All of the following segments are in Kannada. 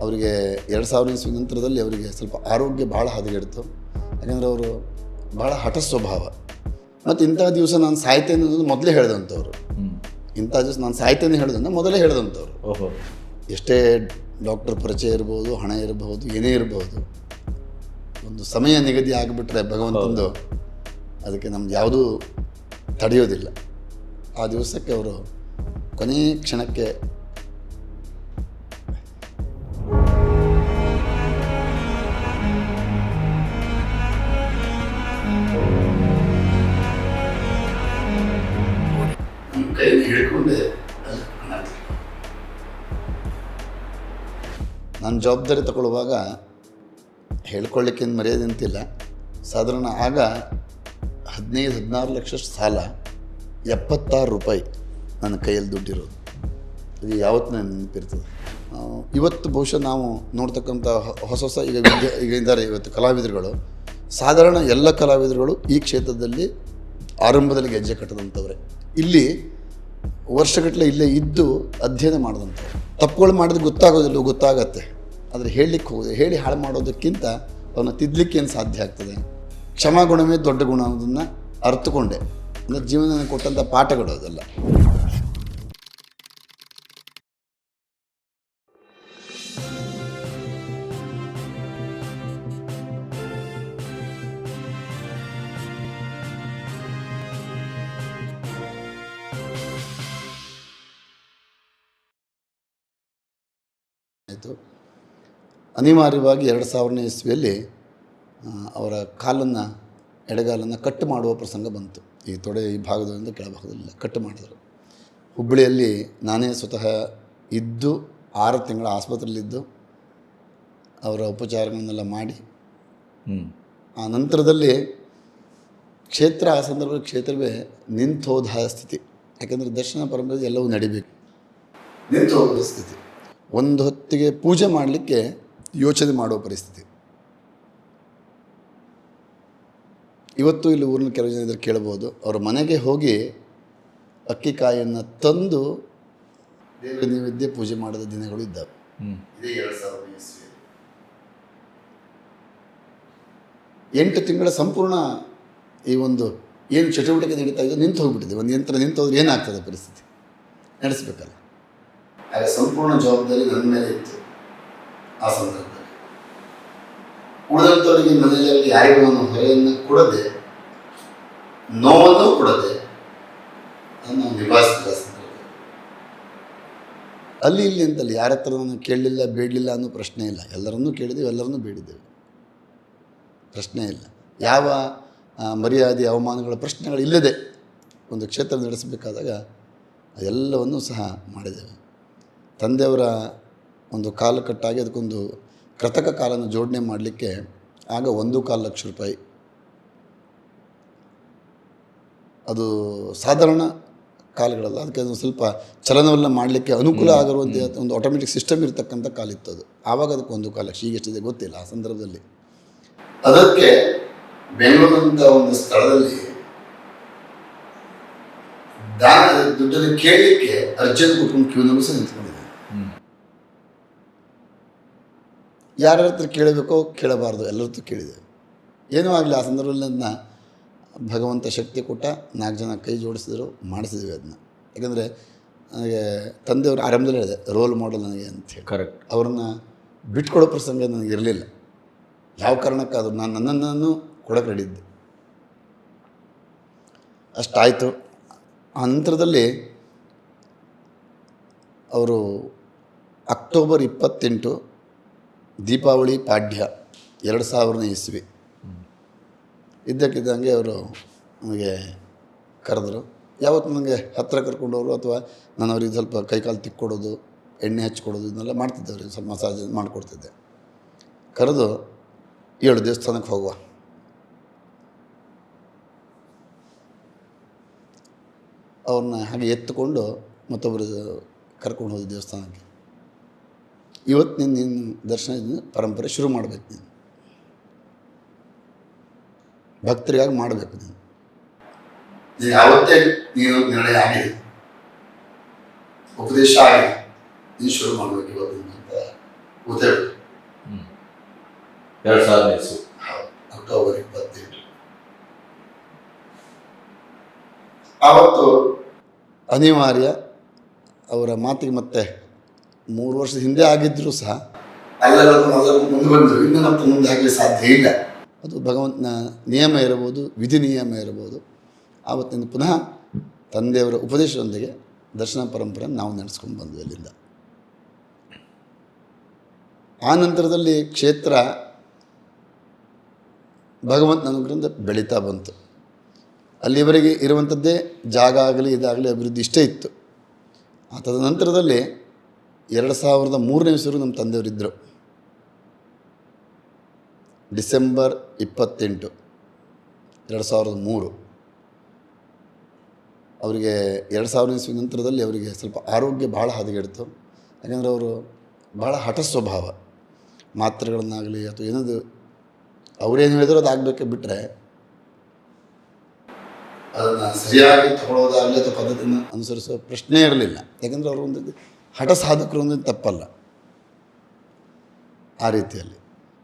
ಅವರಿಗೆ ಎರಡು ಸಾವಿರ ಇಸ್ವಿ ನಂತರದಲ್ಲಿ ಅವರಿಗೆ ಸ್ವಲ್ಪ ಆರೋಗ್ಯ ಭಾಳ ಹದಗೆಡ್ತು. ಯಾಕಂದರೆ ಅವರು ಭಾಳ ಹಠ ಸ್ವಭಾವ. ಮತ್ತು ಇಂಥ ದಿವಸ ನಾನು ಸಾಯ್ತೇನೆ ಅನ್ನೋದು ಮೊದಲೇ ಹೇಳಿದಂಥವ್ರು. ಇಂಥ ದಿವಸ ನಾನು ಸಾಯ್ತೇನೆ ಹೇಳಿದ್ರೆ ಮೊದಲೇ ಹೇಳಿದಂಥವ್ರು. ಓಹೋ. ಎಷ್ಟೇ ಡಾಕ್ಟರ್ ಪರಿಚಯ ಇರ್ಬೋದು ಹಣ ಇರಬಹುದು ಏನೇ ಇರಬಹುದು ಒಂದು ಸಮಯ ನಿಗದಿ ಆಗಿಬಿಟ್ರೆ ಭಗವಂತಂದು ಅದಕ್ಕೆ ನಮ್ದು ಯಾವುದೂ ತಡೆಯೋದಿಲ್ಲ. ಆ ದಿವಸಕ್ಕೆ ಅವರು ಕೊನೆಯ ಕ್ಷಣಕ್ಕೆ ಹಿಡ್ಕೊಂಡೆ ನಾನು ಜವಾಬ್ದಾರಿ ತಗೊಳ್ಳುವಾಗ ಹೇಳ್ಕೊಳ್ಳಿಕ್ಕೇನು ಮರ್ಯಾದೆ ಅಂತಿಲ್ಲ. ಸಾಧಾರಣ ಆಗ ಹದಿನೈದು, ಹದಿನಾರು ಲಕ್ಷ ಸಾಲ, ಎಪ್ಪತ್ತಾರು ರೂಪಾಯಿ ನನ್ನ ಕೈಯಲ್ಲಿ ದುಡ್ಡಿರೋದು. ಇದು ಯಾವತ್ತು ನನ್ನ ನೆನಪಿರ್ತದೆ. ಇವತ್ತು ಬಹುಶಃ ನಾವು ನೋಡ್ತಕ್ಕಂಥ ಹೊಸ ಹೊಸ ಈಗ ವಿದ್ಯಾ, ಈಗ ಇದ್ದಾರೆ ಇವತ್ತು ಕಲಾವಿದರುಗಳು. ಸಾಧಾರಣ ಎಲ್ಲ ಕಲಾವಿದರುಗಳು ಈ ಕ್ಷೇತ್ರದಲ್ಲಿ ಆರಂಭದಲ್ಲಿ ಗೆಜ್ಜೆ ಕಟ್ಟದಂಥವ್ರೆ. ಇಲ್ಲಿ ವರ್ಷಗಟ್ಟಲೆ ಇಲ್ಲೇ ಇದ್ದು ಅಧ್ಯಯನ ಮಾಡಿದಂಥ ತಪ್ಪುಗಳು ಮಾಡಿದ್ರೆ ಗೊತ್ತಾಗೋದಿಲ್ಲ, ಗೊತ್ತಾಗತ್ತೆ. ಆದರೆ ಹೇಳಲಿಕ್ಕೆ ಹೋಗೋದು ಹೇಳಿ ಹಾಳು ಮಾಡೋದಕ್ಕಿಂತ ಅವನ್ನ ತಿದ್ದಲಿಕ್ಕೆ ಏನು ಸಾಧ್ಯ ಆಗ್ತದೆ? ಕ್ಷಮಾಗುಣವೇ ದೊಡ್ಡ ಗುಣ ಅನ್ನೋದನ್ನು ಅರ್ಥಕೊಂಡೆ ಅಂದರೆ ಜೀವನ ಕೊಟ್ಟಂಥ ಪಾಠಗಳು ಅದೆಲ್ಲ. ಅನಿವಾರ್ಯವಾಗಿ ಎರಡು ಸಾವಿರನೇ ಇಸ್ವಿಯಲ್ಲಿ ಅವರ ಕಾಲನ್ನು ಎಡಗಾಲನ್ನು ಕಟ್ಟು ಮಾಡುವ ಪ್ರಸಂಗ ಬಂತು. ಈ ತೊಡೆ ಈ ಭಾಗದಿಂದ ಕೆಳಭಾಗದಲ್ಲಿ ಕಟ್ಟು ಮಾಡಿದರು. ಹುಬ್ಬಳ್ಳಿಯಲ್ಲಿ ನಾನೇ ಸ್ವತಃ ಇದ್ದು ಆರು ತಿಂಗಳ ಆಸ್ಪತ್ರೆಯಲ್ಲಿದ್ದು ಅವರ ಉಪಚಾರಗಳನ್ನೆಲ್ಲ ಮಾಡಿ. ಆ ನಂತರದಲ್ಲಿ ಕ್ಷೇತ್ರ ಆ ಸಂದರ್ಭದಲ್ಲಿ ಕ್ಷೇತ್ರವೇ ನಿಂತು ಹೋದ ಸ್ಥಿತಿ. ಯಾಕೆಂದರೆ ದರ್ಶನ ಪರಂಪರೆ ಎಲ್ಲವೂ ನಡಿಬೇಕು. ನಿಂತು ಹೋದ ಸ್ಥಿತಿ. ಒಂದು ಹೊತ್ತಿಗೆ ಪೂಜೆ ಮಾಡಲಿಕ್ಕೆ ಯೋಚನೆ ಮಾಡುವ ಪರಿಸ್ಥಿತಿ. ಇವತ್ತು ಇಲ್ಲಿ ಊರಿನ ಕೆಲವು ಜನ ಇದ್ರೆ ಕೇಳ್ಬೋದು. ಅವ್ರ ಮನೆಗೆ ಹೋಗಿ ಅಕ್ಕಿ ಕಾಯನ್ನು ತಂದು ದೇವರ ನೈವೇದ್ಯ ಪೂಜೆ ಮಾಡಿದ ದಿನಗಳು ಇದ್ದಾವೆ. ಎಂಟು ತಿಂಗಳ ಸಂಪೂರ್ಣ ಈ ಒಂದು ಏನು ಚಟುವಟಿಕೆ ನಡೀತಾ ಇದೆ ನಿಂತು ಹೋಗ್ಬಿಟ್ಟಿದೆ. ಒಂದು ಯಂತ್ರ ನಿಂತು ಹೋದ್ರೆ ಏನಾಗ್ತದೆ ಪರಿಸ್ಥಿತಿ? ನಡೆಸಬೇಕಲ್ಲ. ಆಗ ಸಂಪೂರ್ಣ ಜವಾಬ್ದಾರಿ ನನ್ನ ಮೇಲೆ ಇತ್ತು. ಆ ಸಂದರ್ಭದಲ್ಲಿ ಉಳಿದಂಥವರಿಗೆ ಮನೆಯಲ್ಲಿ ಯಾರಿಗೂ ನಾನು ಹೊರೆಯನ್ನು ಕೊಡದೆ, ನೋವನ್ನು ಕೊಡದೆ ಅದನ್ನು ನಿಭಾಯಿಸಿದ ಸಂದರ್ಭ ಅಲ್ಲಿ ಇಲ್ಲಿ ಅಂತಲ್ಲಿ, ಯಾರ ಹತ್ರ ಕೇಳಲಿಲ್ಲ, ಬೇಡಲಿಲ್ಲ ಅನ್ನೋ ಪ್ರಶ್ನೆ ಇಲ್ಲ. ಎಲ್ಲರನ್ನೂ ಕೇಳಿದೆವು, ಎಲ್ಲರನ್ನೂ ಬೇಡಿದ್ದೇವೆ ಪ್ರಶ್ನೆ ಇಲ್ಲ. ಯಾವ ಮರ್ಯಾದೆ, ಅವಮಾನಗಳ ಪ್ರಶ್ನೆಗಳು ಇಲ್ಲದೆ ಒಂದು ಕ್ಷೇತ್ರ ನಡೆಸಬೇಕಾದಾಗ, ಎಲ್ಲವನ್ನೂ ಸಹ ಮಾಡಿದ್ದೇವೆ ತಂದೆಯವರ ಒಂದು ಕಾಲು ಕಟ್ಟಾಗಿ ಅದಕ್ಕೊಂದು ಕೃತಕ ಕಾಲನ್ನು ಜೋಡಣೆ ಮಾಡಲಿಕ್ಕೆ ಆಗ ಒಂದು ಕಾಲು ಲಕ್ಷ ರೂಪಾಯಿ. ಅದು ಸಾಧಾರಣ ಕಾಲುಗಳಲ್ಲ ಅದಕ್ಕೆ ಅದೊಂದು ಸ್ವಲ್ಪ ಚಲನವನ್ನು ಮಾಡಲಿಕ್ಕೆ ಅನುಕೂಲ ಆಗಿರುವಂಥ ಒಂದು ಆಟೋಮೆಟಿಕ್ ಸಿಸ್ಟಮ್ ಇರತಕ್ಕಂಥ ಕಾಲಿತ್ತು ಅದು. ಆವಾಗ ಅದಕ್ಕೆ ಒಂದು ಕಾಲ ಲಕ್ಷ. ಈಗ ಎಷ್ಟಿದೆ ಗೊತ್ತಿಲ್ಲ ಆ ಸಂದರ್ಭದಲ್ಲಿ. ಅದಕ್ಕೆ ಬೆಂಗಳೂರಂಥ ಒಂದು ಸ್ಥಳದಲ್ಲಿ ದಾನ ದುಡ್ಡನ್ನು ಕೇಳಲಿಕ್ಕೆ ಅರ್ಜೆಂಟ್ ಕುಟುಂಬ ಕ್ಯೂ ಹ್ಮ್ ಯಾರ ಹತ್ರ ಕೇಳಬೇಕೋ ಕೇಳಬಾರ್ದು ಎಲ್ಲರ ಹತ್ರ ಕೇಳಿದೆ. ಏನೂ ಆಗಲಿ ಆ ಸಂದರ್ಭದಲ್ಲಿ ಅದನ್ನ ಭಗವಂತ ಶಕ್ತಿ ಕೊಟ್ಟ ನಾಲ್ಕು ಜನ ಕೈ ಜೋಡಿಸಿದ್ರು ಮಾಡಿಸಿದ್ವಿ ಅದನ್ನ. ಯಾಕಂದರೆ ನನಗೆ ತಂದೆಯವರು ಆರಂಭದಲ್ಲಿ ಹೇಳಿದೆ ರೋಲ್ ಮಾಡೆಲ್ ನನಗೆ ಅಂತೇಳಿ ಕರೆಕ್ಟ್ ಅವ್ರನ್ನ ಬಿಟ್ಕೊಡೋ ಪ್ರಸಂಗ ನನಗೆ ಇರಲಿಲ್ಲ. ಯಾವ ಕಾರಣಕ್ಕಾದರೂ ನಾನು ನನ್ನನ್ನು ಕೊಡೋಕೆ ರೆಡಿದ್ದೆ ಅಷ್ಟಾಯಿತು. ಆ ನಂತರದಲ್ಲಿ ಅವರು ಅಕ್ಟೋಬರ್ ಇಪ್ಪತ್ತೆಂಟು ದೀಪಾವಳಿ ಪಾಡ್ಯ ಎರಡು ಸಾವಿರನೇ ಇಸ್ವಿ. ಇದ್ದಕ್ಕಿದ್ದಂಗೆ ಅವರು ನನಗೆ ಕರೆದರು. ಯಾವತ್ತು ನನಗೆ ಹತ್ತಿರ ಕರ್ಕೊಂಡವರು ಅಥವಾ ನಾನು ಅವ್ರಿಗೆ ಸ್ವಲ್ಪ ಕೈಕಾಲು ತಿಕ್ಕೊಡೋದು, ಎಣ್ಣೆ ಹಚ್ಕೊಡೋದು ಇದನ್ನೆಲ್ಲ ಮಾಡ್ತಿದ್ದೆ ಅವ್ರಿಗೆ ಸ್ವಲ್ಪ ಮಸಾಜ್ ಮಾಡಿಕೊಡ್ತಿದ್ದೆ. ಕರೆದು ಏಳು ದೇವಸ್ಥಾನಕ್ಕೆ ಹೋಗುವ. ಅವ್ರನ್ನ ಹಾಗೆ ಎತ್ತುಕೊಂಡು ಮತ್ತೊಬ್ಬರು ಕರ್ಕೊಂಡು ಹೋದ ದೇವಸ್ಥಾನಕ್ಕೆ. ಇವತ್ತು ನೀನು ನಿನ್ನ ದರ್ಶನದಿಂದ ಪರಂಪರೆ ಶುರು ಮಾಡಬೇಕು ನೀನು. ಭಕ್ತರಿಗಾಗಿ ಮಾಡಬೇಕು ನೀನು. ನೀನು ಯಾವತ್ತೇ ನೀನು ನಿರ್ಣಯ ಆಗಿದೆ ಉಪದೇಶ ಆಗಿದೆ ನೀನು ಶುರು ಮಾಡಬೇಕು ಇವತ್ತಿನ ಅಂತ ಉತ್ತೇಜ ಎರಡು ಸಾವಿರದ ಇಸ್ವಿ ಅಕ್ಟೋಬರ್ ಇಪ್ಪತ್ತೆಂಟು. ಆವತ್ತು ಅನಿವಾರ್ಯ ಅವರ ಮಾತಿಗೆ ಮತ್ತೆ ಮೂರು ವರ್ಷದ ಹಿಂದೆ ಆಗಿದ್ದರೂ ಸಹ. ಮುಂದೆ ಬಂದರು ಇನ್ನು ಮತ್ತೆ ಮುಂದೆ ಆಗಲಿ ಸಾಧ್ಯ ಇಲ್ಲ. ಅದು ಭಗವಂತನ ನಿಯಮ ಇರಬಹುದು ವಿಧಿ ನಿಯಮ ಇರಬಹುದು. ಆವತ್ತಿನ ಪುನಃ ತಂದೆಯವರ ಉಪದೇಶದೊಂದಿಗೆ ದರ್ಶನ ಪರಂಪರೆ ನಾವು ನಡೆಸ್ಕೊಂಡು ಬಂದ್ವಿ ಅಲ್ಲಿಂದ. ಆ ನಂತರದಲ್ಲಿ ಕ್ಷೇತ್ರ ಭಗವಂತನ ಅನುಗ್ರಹದಿಂದ ಬೆಳೀತಾ ಬಂತು. ಅಲ್ಲಿವರೆಗೆ ಇರುವಂಥದ್ದೇ ಜಾಗ ಆಗಲಿ ಇದಾಗಲಿ ಅಭಿವೃದ್ಧಿ ಇಷ್ಟೇ ಇತ್ತು. ಆ ತದನಂತರದಲ್ಲಿ ಎರಡು ಸಾವಿರದ ಮೂರನೇ ಇಸರು ನಮ್ಮ ತಂದೆಯವರಿದ್ದರು. ಡಿಸೆಂಬರ್ ಇಪ್ಪತ್ತೆಂಟು, ಎರಡು ಸಾವಿರದ ಮೂರು. ಅವರಿಗೆ ಎರಡು ಸಾವಿರ ಇಸ್ವಿ ನಂತರದಲ್ಲಿ ಅವರಿಗೆ ಸ್ವಲ್ಪ ಆರೋಗ್ಯ ಭಾಳ ಹದಗೆಡ್ತು. ಯಾಕಂದರೆ ಅವರು ಭಾಳ ಹಠ ಸ್ವಭಾವ. ಮಾತ್ರೆಗಳನ್ನಾಗಲಿ ಅಥವಾ ಏನಾದರೂ ಅವರೇನು ಹೇಳಿದ್ರು ಅದು ಆಗಬೇಕೆ ಬಿಟ್ಟರೆ ಅದನ್ನು ಸರಿಯಾಗಿ ತಗೊಳ್ಳೋದಾಗಲಿ ಅಥವಾ ಪದ್ಧತಿಯನ್ನು ಅನುಸರಿಸೋ ಪ್ರಶ್ನೆ ಇರಲಿಲ್ಲ. ಯಾಕಂದರೆ ಅವರು ಒಂದು ಹಠ ಸಾಧಕರು ಅಂದ್ರೆ ತಪ್ಪಲ್ಲ. ಆ ರೀತಿಯಲ್ಲಿ.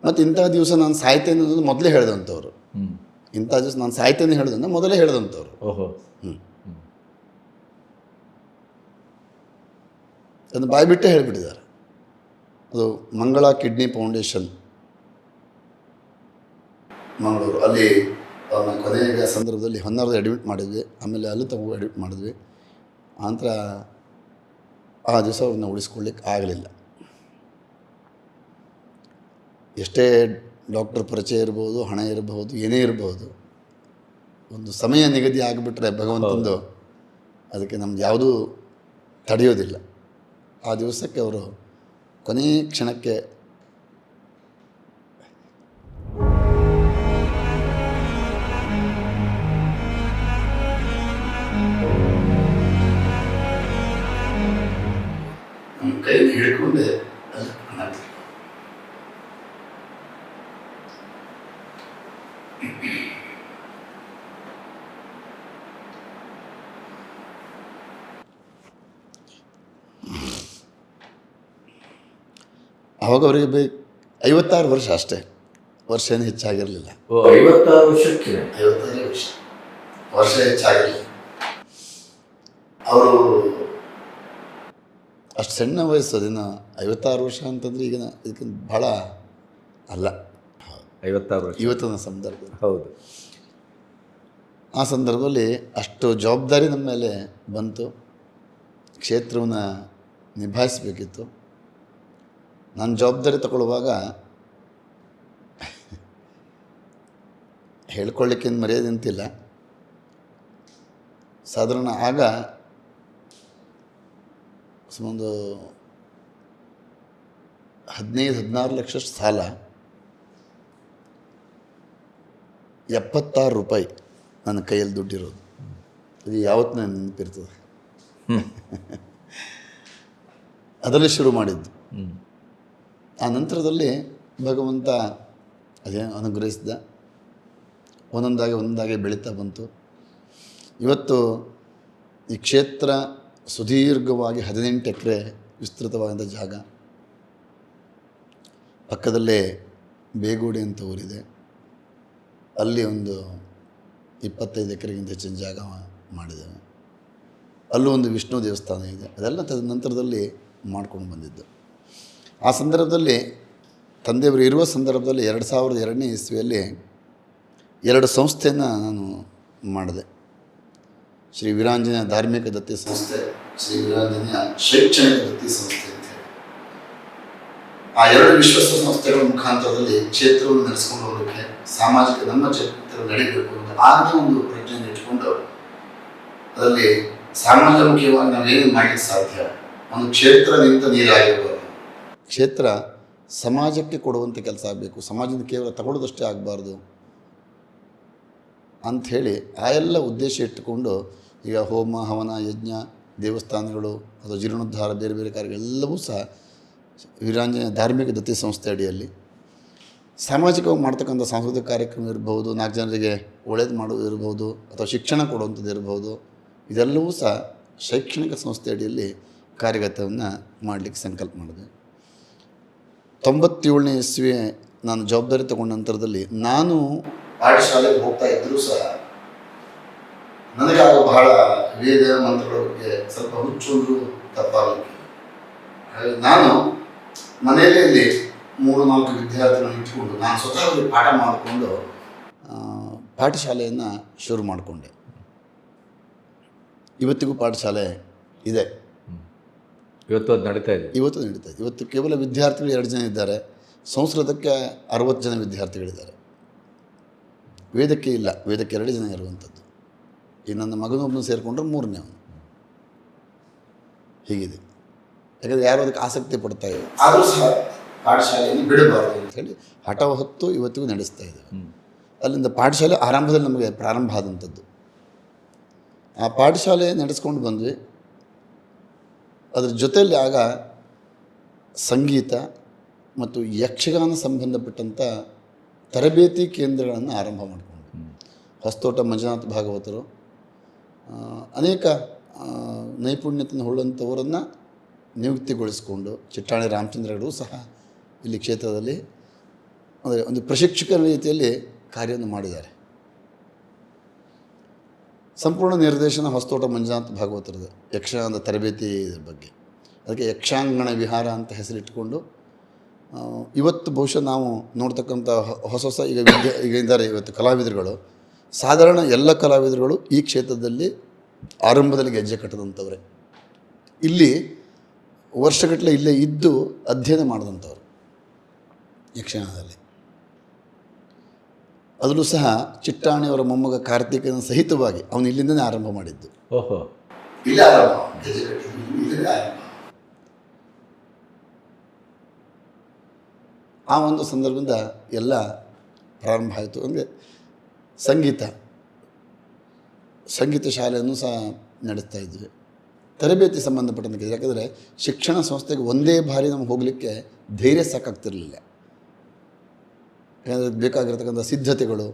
ಮತ್ತು ಇಂಥ ದಿವಸ ನಾನು ಸಾಹಿತ್ಯ ಅನ್ನೋದು ಮೊದಲೇ ಹೇಳಿದಂಥವ್ರು ಇಂಥ ದಿವಸ ನಾನು ಸಾಹಿತ್ಯ ಹೇಳಿದಂದ್ರೆ ಮೊದಲೇ ಹೇಳಿದಂಥವ್ರು ಓಹೋ. ಹ್ಞೂ ಅದನ್ನು ಬಾಯ್ಬಿಟ್ಟೇ ಹೇಳಿಬಿಟ್ಟಿದ್ದಾರೆ. ಅದು ಮಂಗಳ ಕಿಡ್ನಿ ಫೌಂಡೇಶನ್. ಮಂಗಳೂರು. ಅಲ್ಲಿ ಅವ್ರನ್ನ ಕೊನೆಯ ಸಂದರ್ಭದಲ್ಲಿ ಹೊನ್ನಾರದ ಅಡ್ಮಿಟ್ ಮಾಡಿದ್ವಿ. ಆಮೇಲೆ ಅಲ್ಲಿ ತಗೋ ಅಡ್ಮಿಟ್ ಮಾಡಿದ್ವಿ. ಆನಂತರ ಆ ದಿವಸ ಅವ್ರನ್ನ ಉಳಿಸ್ಕೊಳ್ಳಿಕ್ಕೆ ಆಗಲಿಲ್ಲ. ಎಷ್ಟೇ ಡಾಕ್ಟರ್ ಪರಿಚಯ ಇರ್ಬೋದು ಹಣ ಇರಬಹುದು ಏನೇ ಇರಬಹುದು ಒಂದು ಸಮಯ ನಿಗದಿ ಆಗಿಬಿಟ್ರೆ ಭಗವಂತಂದು ಅದಕ್ಕೆ ನಮ್ದು ಯಾವುದೂ ತಡೆಯೋದಿಲ್ಲ. ಆ ದಿವಸಕ್ಕೆ ಅವರು ಕೊನೆಯ ಕ್ಷಣಕ್ಕೆ ನಮ್ಮ ಕೈ ಹಿಡ್ಕೊಂಡೆ ಅಲ್ಲಿ ಕಾಣತ್ತೆ. ಅವಾಗ ಅವರಿಗೆ ಬೇ ಐವತ್ತಾರು ವರ್ಷ ಅಷ್ಟೇ ವರ್ಷ ಏನು ಹೆಚ್ಚಾಗಿರಲಿಲ್ಲ ಓ ಐವತ್ತಾರು ವರ್ಷಕ್ಕೆ ಐವತ್ತಾರು ವರ್ಷ ವರ್ಷ ಹೆಚ್ಚಾಗಿರಲಿಲ್ಲ ಅವರು ಅಷ್ಟು ಸಣ್ಣ ವಯಸ್ಸು ಅದಿನ ಐವತ್ತಾರು ವರ್ಷ ಅಂತಂದರೆ ಈಗ ಇದಕ್ಕಿಂತ ಭಾಳ ಅಲ್ಲ. ಐವತ್ತಾರು ವರ್ಷ. ಇವತ್ತಿನ ಸಂದರ್ಭದಲ್ಲಿ. ಹೌದು. ಆ ಸಂದರ್ಭದಲ್ಲಿ ಅಷ್ಟು ಜವಾಬ್ದಾರಿ ನಮ್ಮ ಮೇಲೆ ಬಂತು. ಕ್ಷೇತ್ರವನ್ನು ನಿಭಾಯಿಸಬೇಕಿತ್ತು. ನಾನು ಜವಾಬ್ದಾರಿ ತಗೊಳ್ಳುವಾಗ ಹೇಳ್ಕೊಳ್ಳಿಕ್ಕೇನು ಮರ್ಯಾದೆ ಅಂತಿಲ್ಲ. ಸಾಧಾರಣ ಆಗ ಒಂದು ಹದಿನೈದು ಹದಿನಾರು ಲಕ್ಷ ಸಾಲ. ಎಪ್ಪತ್ತಾರು ರೂಪಾಯಿ ನನ್ನ ಕೈಯಲ್ಲಿ ದುಡ್ಡಿರೋದು. ಇದು ಯಾವತ್ತು ನಾನು ನೆನಪಿರ್ತದೆ? ಅದರಲ್ಲಿ ಶುರು ಮಾಡಿದ್ದು. ಆ ನಂತರದಲ್ಲಿ ಭಗವಂತ ಅದೇ ಅನುಗ್ರಹಿಸಿದ. ಒಂದೊಂದಾಗಿ ಒಂದೊಂದಾಗಿ ಬೆಳೀತಾ ಬಂತು. ಇವತ್ತು ಈ ಕ್ಷೇತ್ರ ಸುದೀರ್ಘವಾಗಿ ಹದಿನೆಂಟು ಎಕರೆ ವಿಸ್ತೃತವಾದಂಥ ಜಾಗ. ಪಕ್ಕದಲ್ಲೇ ಬೇಗೂಡಿ ಅಂತ ಊರಿದೆ. ಅಲ್ಲಿ ಒಂದು ಇಪ್ಪತ್ತೈದು ಎಕರೆಗಿಂತ ಹೆಚ್ಚಿನ ಜಾಗ ಮಾಡಿದ್ದೇವೆ. ಅಲ್ಲೂ ಒಂದು ವಿಷ್ಣು ದೇವಸ್ಥಾನ ಇದೆ. ಅದೆಲ್ಲ ತದನಂತರದಲ್ಲಿ ಮಾಡ್ಕೊಂಡು ಬಂದಿದ್ದು. ಆ ಸಂದರ್ಭದಲ್ಲಿ ತಂದೆಯವರು ಇರುವ ಸಂದರ್ಭದಲ್ಲಿ ಎರಡು ಸಾವಿರದ ಎರಡನೇ ಇಸ್ವಿಯಲ್ಲಿ ಎರಡು ಸಂಸ್ಥೆಯನ್ನು ನಾನು ಮಾಡಿದೆ. ಶ್ರೀ ವೀರಾಂಜನೇಯ ಧಾರ್ಮಿಕ ದತ್ತಿ ಸಂಸ್ಥೆ, ಶ್ರೀ ವೀರಾಂಜನೇಯ ಶೈಕ್ಷಣಿಕ ದತ್ತಿ ಸಂಸ್ಥೆ ಅಂತ ಹೇಳಿ. ಆ ಎರಡು ವಿಶ್ವಸ್ತ ಸಂಸ್ಥೆಗಳ ಮುಖಾಂತರದಲ್ಲಿ ಕ್ಷೇತ್ರವನ್ನು ನಡೆಸಿಕೊಂಡು ಹೋಗಲಿಕ್ಕೆ ಸಾಮಾಜಿಕ ನಮ್ಮ ಕ್ಷೇತ್ರ ನಡೀಬೇಕು ಅಂತ ಒಂದು ಪ್ರಜ್ಞೆಯನ್ನು ಇಟ್ಕೊಂಡು ಅದರಲ್ಲಿ ಸಮಾಜಮುಖಿಯಾಗಿ ನಾವೇನು ಮಾಡಲಿಕ್ಕೆ ಸಾಧ್ಯ? ಒಂದು ಕ್ಷೇತ್ರ ನಿಂತ ನೀರಾಗಿರ್ಬೋದು. ಕ್ಷೇತ್ರ ಸಮಾಜಕ್ಕೆ ಕೊಡುವಂಥ ಕೆಲಸ ಆಗಬೇಕು. ಸಮಾಜದಿಂದ ಕೇವಲ ತಗೊಳ್ಳೋದಷ್ಟೇ ಆಗಬಾರ್ದು ಅಂಥೇಳಿ ಆ ಎಲ್ಲ ಉದ್ದೇಶ ಇಟ್ಟುಕೊಂಡು ಈಗ ಹೋಮ, ಹವನ, ಯಜ್ಞ, ದೇವಸ್ಥಾನಗಳು ಅಥವಾ ಜೀರ್ಣೋದ್ಧಾರ ಬೇರೆ ಬೇರೆ ಕಾರ್ಯಗಳೆಲ್ಲವೂ ಸಹ ವೀರಾಂಜನೇಯ ಧಾರ್ಮಿಕ ದತ್ತಿ ಸಂಸ್ಥೆ ಅಡಿಯಲ್ಲಿ ಸಾಮಾಜಿಕವಾಗಿ ಮಾಡ್ತಕ್ಕಂಥ ಸಾಂಸ್ಕೃತಿಕ ಕಾರ್ಯಕ್ರಮ ಇರಬಹುದು, ನಾಲ್ಕು ಜನರಿಗೆ ಒಳ್ಳೇದು ಮಾಡೋದು ಇರಬಹುದು ಅಥವಾ ಶಿಕ್ಷಣ ಕೊಡುವಂಥದ್ದು ಇರಬಹುದು, ಇದೆಲ್ಲವೂ ಸಹ ಶೈಕ್ಷಣಿಕ ಸಂಸ್ಥೆ ಅಡಿಯಲ್ಲಿ ಕಾರ್ಯಗತವನ್ನು ಮಾಡಲಿಕ್ಕೆ ಸಂಕಲ್ಪ ಮಾಡಿದೆ. ತೊಂಬತ್ತೇಳನೇ ಇಸ್ವಿ ನಾನು ಜವಾಬ್ದಾರಿ ತಗೊಂಡ ನಂತರದಲ್ಲಿ ನಾನು ಪಾಠಶಾಲೆಗೆ ಹೋಗ್ತಾ ಇದ್ದರೂ ಸಹ ನನಗೆ ಅದು ಬಹಳ ವೇದ ಮಂತ್ರಗಳ ಬಗ್ಗೆ ಸ್ವಲ್ಪ ಹುಚ್ಚು ಅಂದರೂ ತಪ್ಪಾಗಲಿಕ್ಕೆ ನಾನು ಮನೆಯಲ್ಲಿ ಮೂರು ನಾಲ್ಕು ವಿದ್ಯಾರ್ಥಿಗಳನ್ನು ಇಟ್ಕೊಂಡು ನಾನು ಸ್ವತಃ ಅವರಿಗೆ ಪಾಠ ಮಾಡಿಕೊಂಡು ಪಾಠಶಾಲೆಯನ್ನು ಶುರು ಮಾಡಿಕೊಂಡೆ. ಇವತ್ತಿಗೂ ಪಾಠಶಾಲೆ ಇದೆ. ಇವತ್ತು ಅದು ನಡೀತಾ ಇದೆ. ಇವತ್ತು ನಡೀತಾ ಇದೆ. ಇವತ್ತು ಕೇವಲ ವಿದ್ಯಾರ್ಥಿಗಳು ಎರಡು ಜನ ಇದ್ದಾರೆ. ಸಂಸ್ಕೃತಕ್ಕೆ ಅರವತ್ತು ಜನ ವಿದ್ಯಾರ್ಥಿಗಳಿದ್ದಾರೆ. ವೇದಕ್ಕೆ ಇಲ್ಲ. ವೇದಕ್ಕೆ ಎರಡು ಜನ ಇರುವಂಥದ್ದು. ಈ ನನ್ನ ಮಗನೊಬ್ಬನು ಸೇರಿಕೊಂಡ್ರೆ ಮೂರನೇ ಅವನು. ಹೀಗಿದೆ. ಯಾಕಂದರೆ ಯಾರು ಅದಕ್ಕೆ ಆಸಕ್ತಿ ಪಡ್ತಾ ಇಲ್ಲ. ಆದರೂ ಸಹ ಪಾಠಶಾಲೆಯನ್ನು ಬಿಡಬಾರ್ದು ಅಂತ ಹೇಳಿ ಹಠ ಹೊತ್ತು ಇವತ್ತಿಗೂ ನಡೆಸ್ತಾ ಇದೆ. ಅಲ್ಲಿಂದ ಪಾಠಶಾಲೆ ಆರಂಭದಲ್ಲಿ ನಮಗೆ ಪ್ರಾರಂಭ ಆದಂಥದ್ದು. ಆ ಪಾಠಶಾಲೆ ನಡೆಸ್ಕೊಂಡು ಬಂದ್ವಿ. ಅದ್ರ ಜೊತೆಯಲ್ಲಿ ಆಗ ಸಂಗೀತ ಮತ್ತು ಯಕ್ಷಗಾನ ಸಂಬಂಧಪಟ್ಟಂಥ ತರಬೇತಿ ಕೇಂದ್ರಗಳನ್ನು ಆರಂಭ ಮಾಡಿಕೊಂಡ್ವಿ. ಹೊಸತೋಟ ಮಂಜುನಾಥ ಭಾಗವತರು ಅನೇಕ ನೈಪುಣ್ಯತೆಯನ್ನು ಹೊಳ್ಳುವಂಥವರನ್ನು ನಿಯುಕ್ತಿಗೊಳಿಸಿಕೊಂಡು ಚಿಟ್ಟಾಣಿ ರಾಮಚಂದ್ರಗಳು ಸಹ ಇಲ್ಲಿ ಕ್ಷೇತ್ರದಲ್ಲಿ ಅಂದರೆ ಒಂದು ಪ್ರಶಿಕ್ಷಕರ ರೀತಿಯಲ್ಲಿ ಕಾರ್ಯವನ್ನು ಮಾಡಿದ್ದಾರೆ. ಸಂಪೂರ್ಣ ನಿರ್ದೇಶನ ಹೊಸತೋಟ ಮಂಜುನಾಥ್ ಭಾಗವತರದು ಯಕ್ಷಗಾನದ ತರಬೇತಿ ಇದ್ರ ಬಗ್ಗೆ. ಅದಕ್ಕೆ ಯಕ್ಷಾಂಗಣ ವಿಹಾರ ಅಂತ ಹೆಸರಿಟ್ಟುಕೊಂಡು ಇವತ್ತು ಬಹುಶಃ ನಾವು ನೋಡ್ತಕ್ಕಂಥ ಹೊಸ ಹೊಸ ಈಗ ಈಗ ಇದ್ದಾರೆ ಇವತ್ತು ಕಲಾವಿದರುಗಳು. ಸಾಧಾರಣ ಎಲ್ಲ ಕಲಾವಿದರುಗಳು ಈ ಕ್ಷೇತ್ರದಲ್ಲಿ ಆರಂಭದಲ್ಲಿ ಗೆಜ್ಜೆ ಕಟ್ಟದಂಥವ್ರೆ. ಇಲ್ಲಿ ವರ್ಷಗಟ್ಟಲೆ ಇಲ್ಲೇ ಇದ್ದು ಅಧ್ಯಯನ ಮಾಡಿದಂಥವ್ರು ಯಕ್ಷಗಾನದಲ್ಲಿ ಅದರಲ್ಲೂ ಸಹ ಚಿಟ್ಟಾಣಿಯವರ ಮೊಮ್ಮಗ ಕಾರ್ತಿಕನ ಸಹಿತವಾಗಿ ಅವನು ಇಲ್ಲಿಂದನೇ ಆರಂಭ ಮಾಡಿದ್ದು. ಓಹೋ. ಆ ಒಂದು ಸಂದರ್ಭದಿಂದ ಎಲ್ಲ ಪ್ರಾರಂಭ ಆಯಿತು. ಅಂದರೆ ಸಂಗೀತ. ಸಂಗೀತ ಶಾಲೆಯನ್ನು ಸಹ ನಡೆಸ್ತಾ ಇದ್ವಿ. ತರಬೇತಿ ಸಂಬಂಧಪಟ್ಟಂತೆ ಯಾಕಂದರೆ ಶಿಕ್ಷಣ ಸಂಸ್ಥೆಗೆ ಒಂದೇ ಬಾರಿ ನಮ್ಗೆ ಹೋಗಲಿಕ್ಕೆ ಧೈರ್ಯ ಸಾಕಾಗ್ತಿರಲಿಲ್ಲ. ಯಾಕಂದರೆ ಬೇಕಾಗಿರ್ತಕ್ಕಂಥ ಸಿದ್ಧತೆಗಳು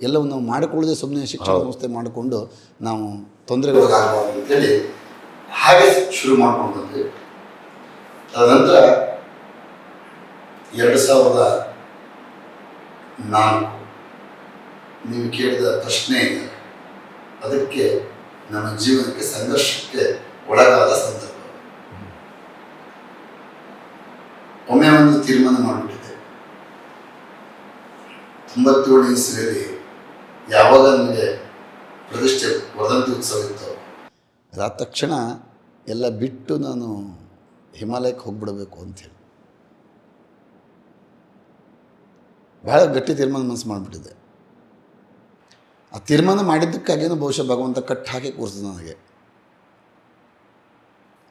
ಎಲ್ಲವನ್ನು ನಾವು ಮಾಡಿಕೊಳ್ಳದೆ ಸುಮ್ಮನೆ ಶಿಕ್ಷಣ ಸಂಸ್ಥೆ ಮಾಡಿಕೊಂಡು ನಾವು ತೊಂದರೆಗಳು ಅಂತೇಳಿ ಹಾಗೆ ಶುರು ಮಾಡ್ಕೊಂಡು ಬಂದ್ವಿ ತದನಂತರ ಎರಡು ಸಾವಿರದ ನಾಲ್ಕು ನೀವು ಕೇಳಿದ ಪ್ರಶ್ನೆ ಇದೆ. ಅದಕ್ಕೆ ನಮ್ಮ ಜೀವನಕ್ಕೆ ಸಂಘರ್ಷಕ್ಕೆ ಒಳಗಾದ ಸಂದರ್ಭ. ಒಮ್ಮೆ ಒಂದು ತೀರ್ಮಾನ ಮಾಡಿಬಿಟ್ಟಿದೆ ತೊಂಬತ್ತೇಳು ಇಸ್ವಿಯಲ್ಲಿ ಯಾವಾಗ ನನಗೆ ಪ್ರತಿಷ್ಠೆ ವರ್ಧಂತಿ ಉತ್ಸವ ಇತ್ತು? ಅದಾದ ತಕ್ಷಣ ಎಲ್ಲ ಬಿಟ್ಟು ನಾನು ಹಿಮಾಲಯಕ್ಕೆ ಹೋಗ್ಬಿಡಬೇಕು ಅಂಥೇಳಿ ಭಾಳ ಗಟ್ಟಿ ತೀರ್ಮಾನ ಮನಸ್ಸು ಮಾಡಿಬಿಟ್ಟಿದ್ದೆ. ಆ ತೀರ್ಮಾನ ಮಾಡಿದ್ದಕ್ಕಾಗೇನೋ ಬಹುಶಃ ಭಗವಂತ ಕಟ್ಟು ಹಾಕಿ ಕೂರಿಸಿದ ನನಗೆ.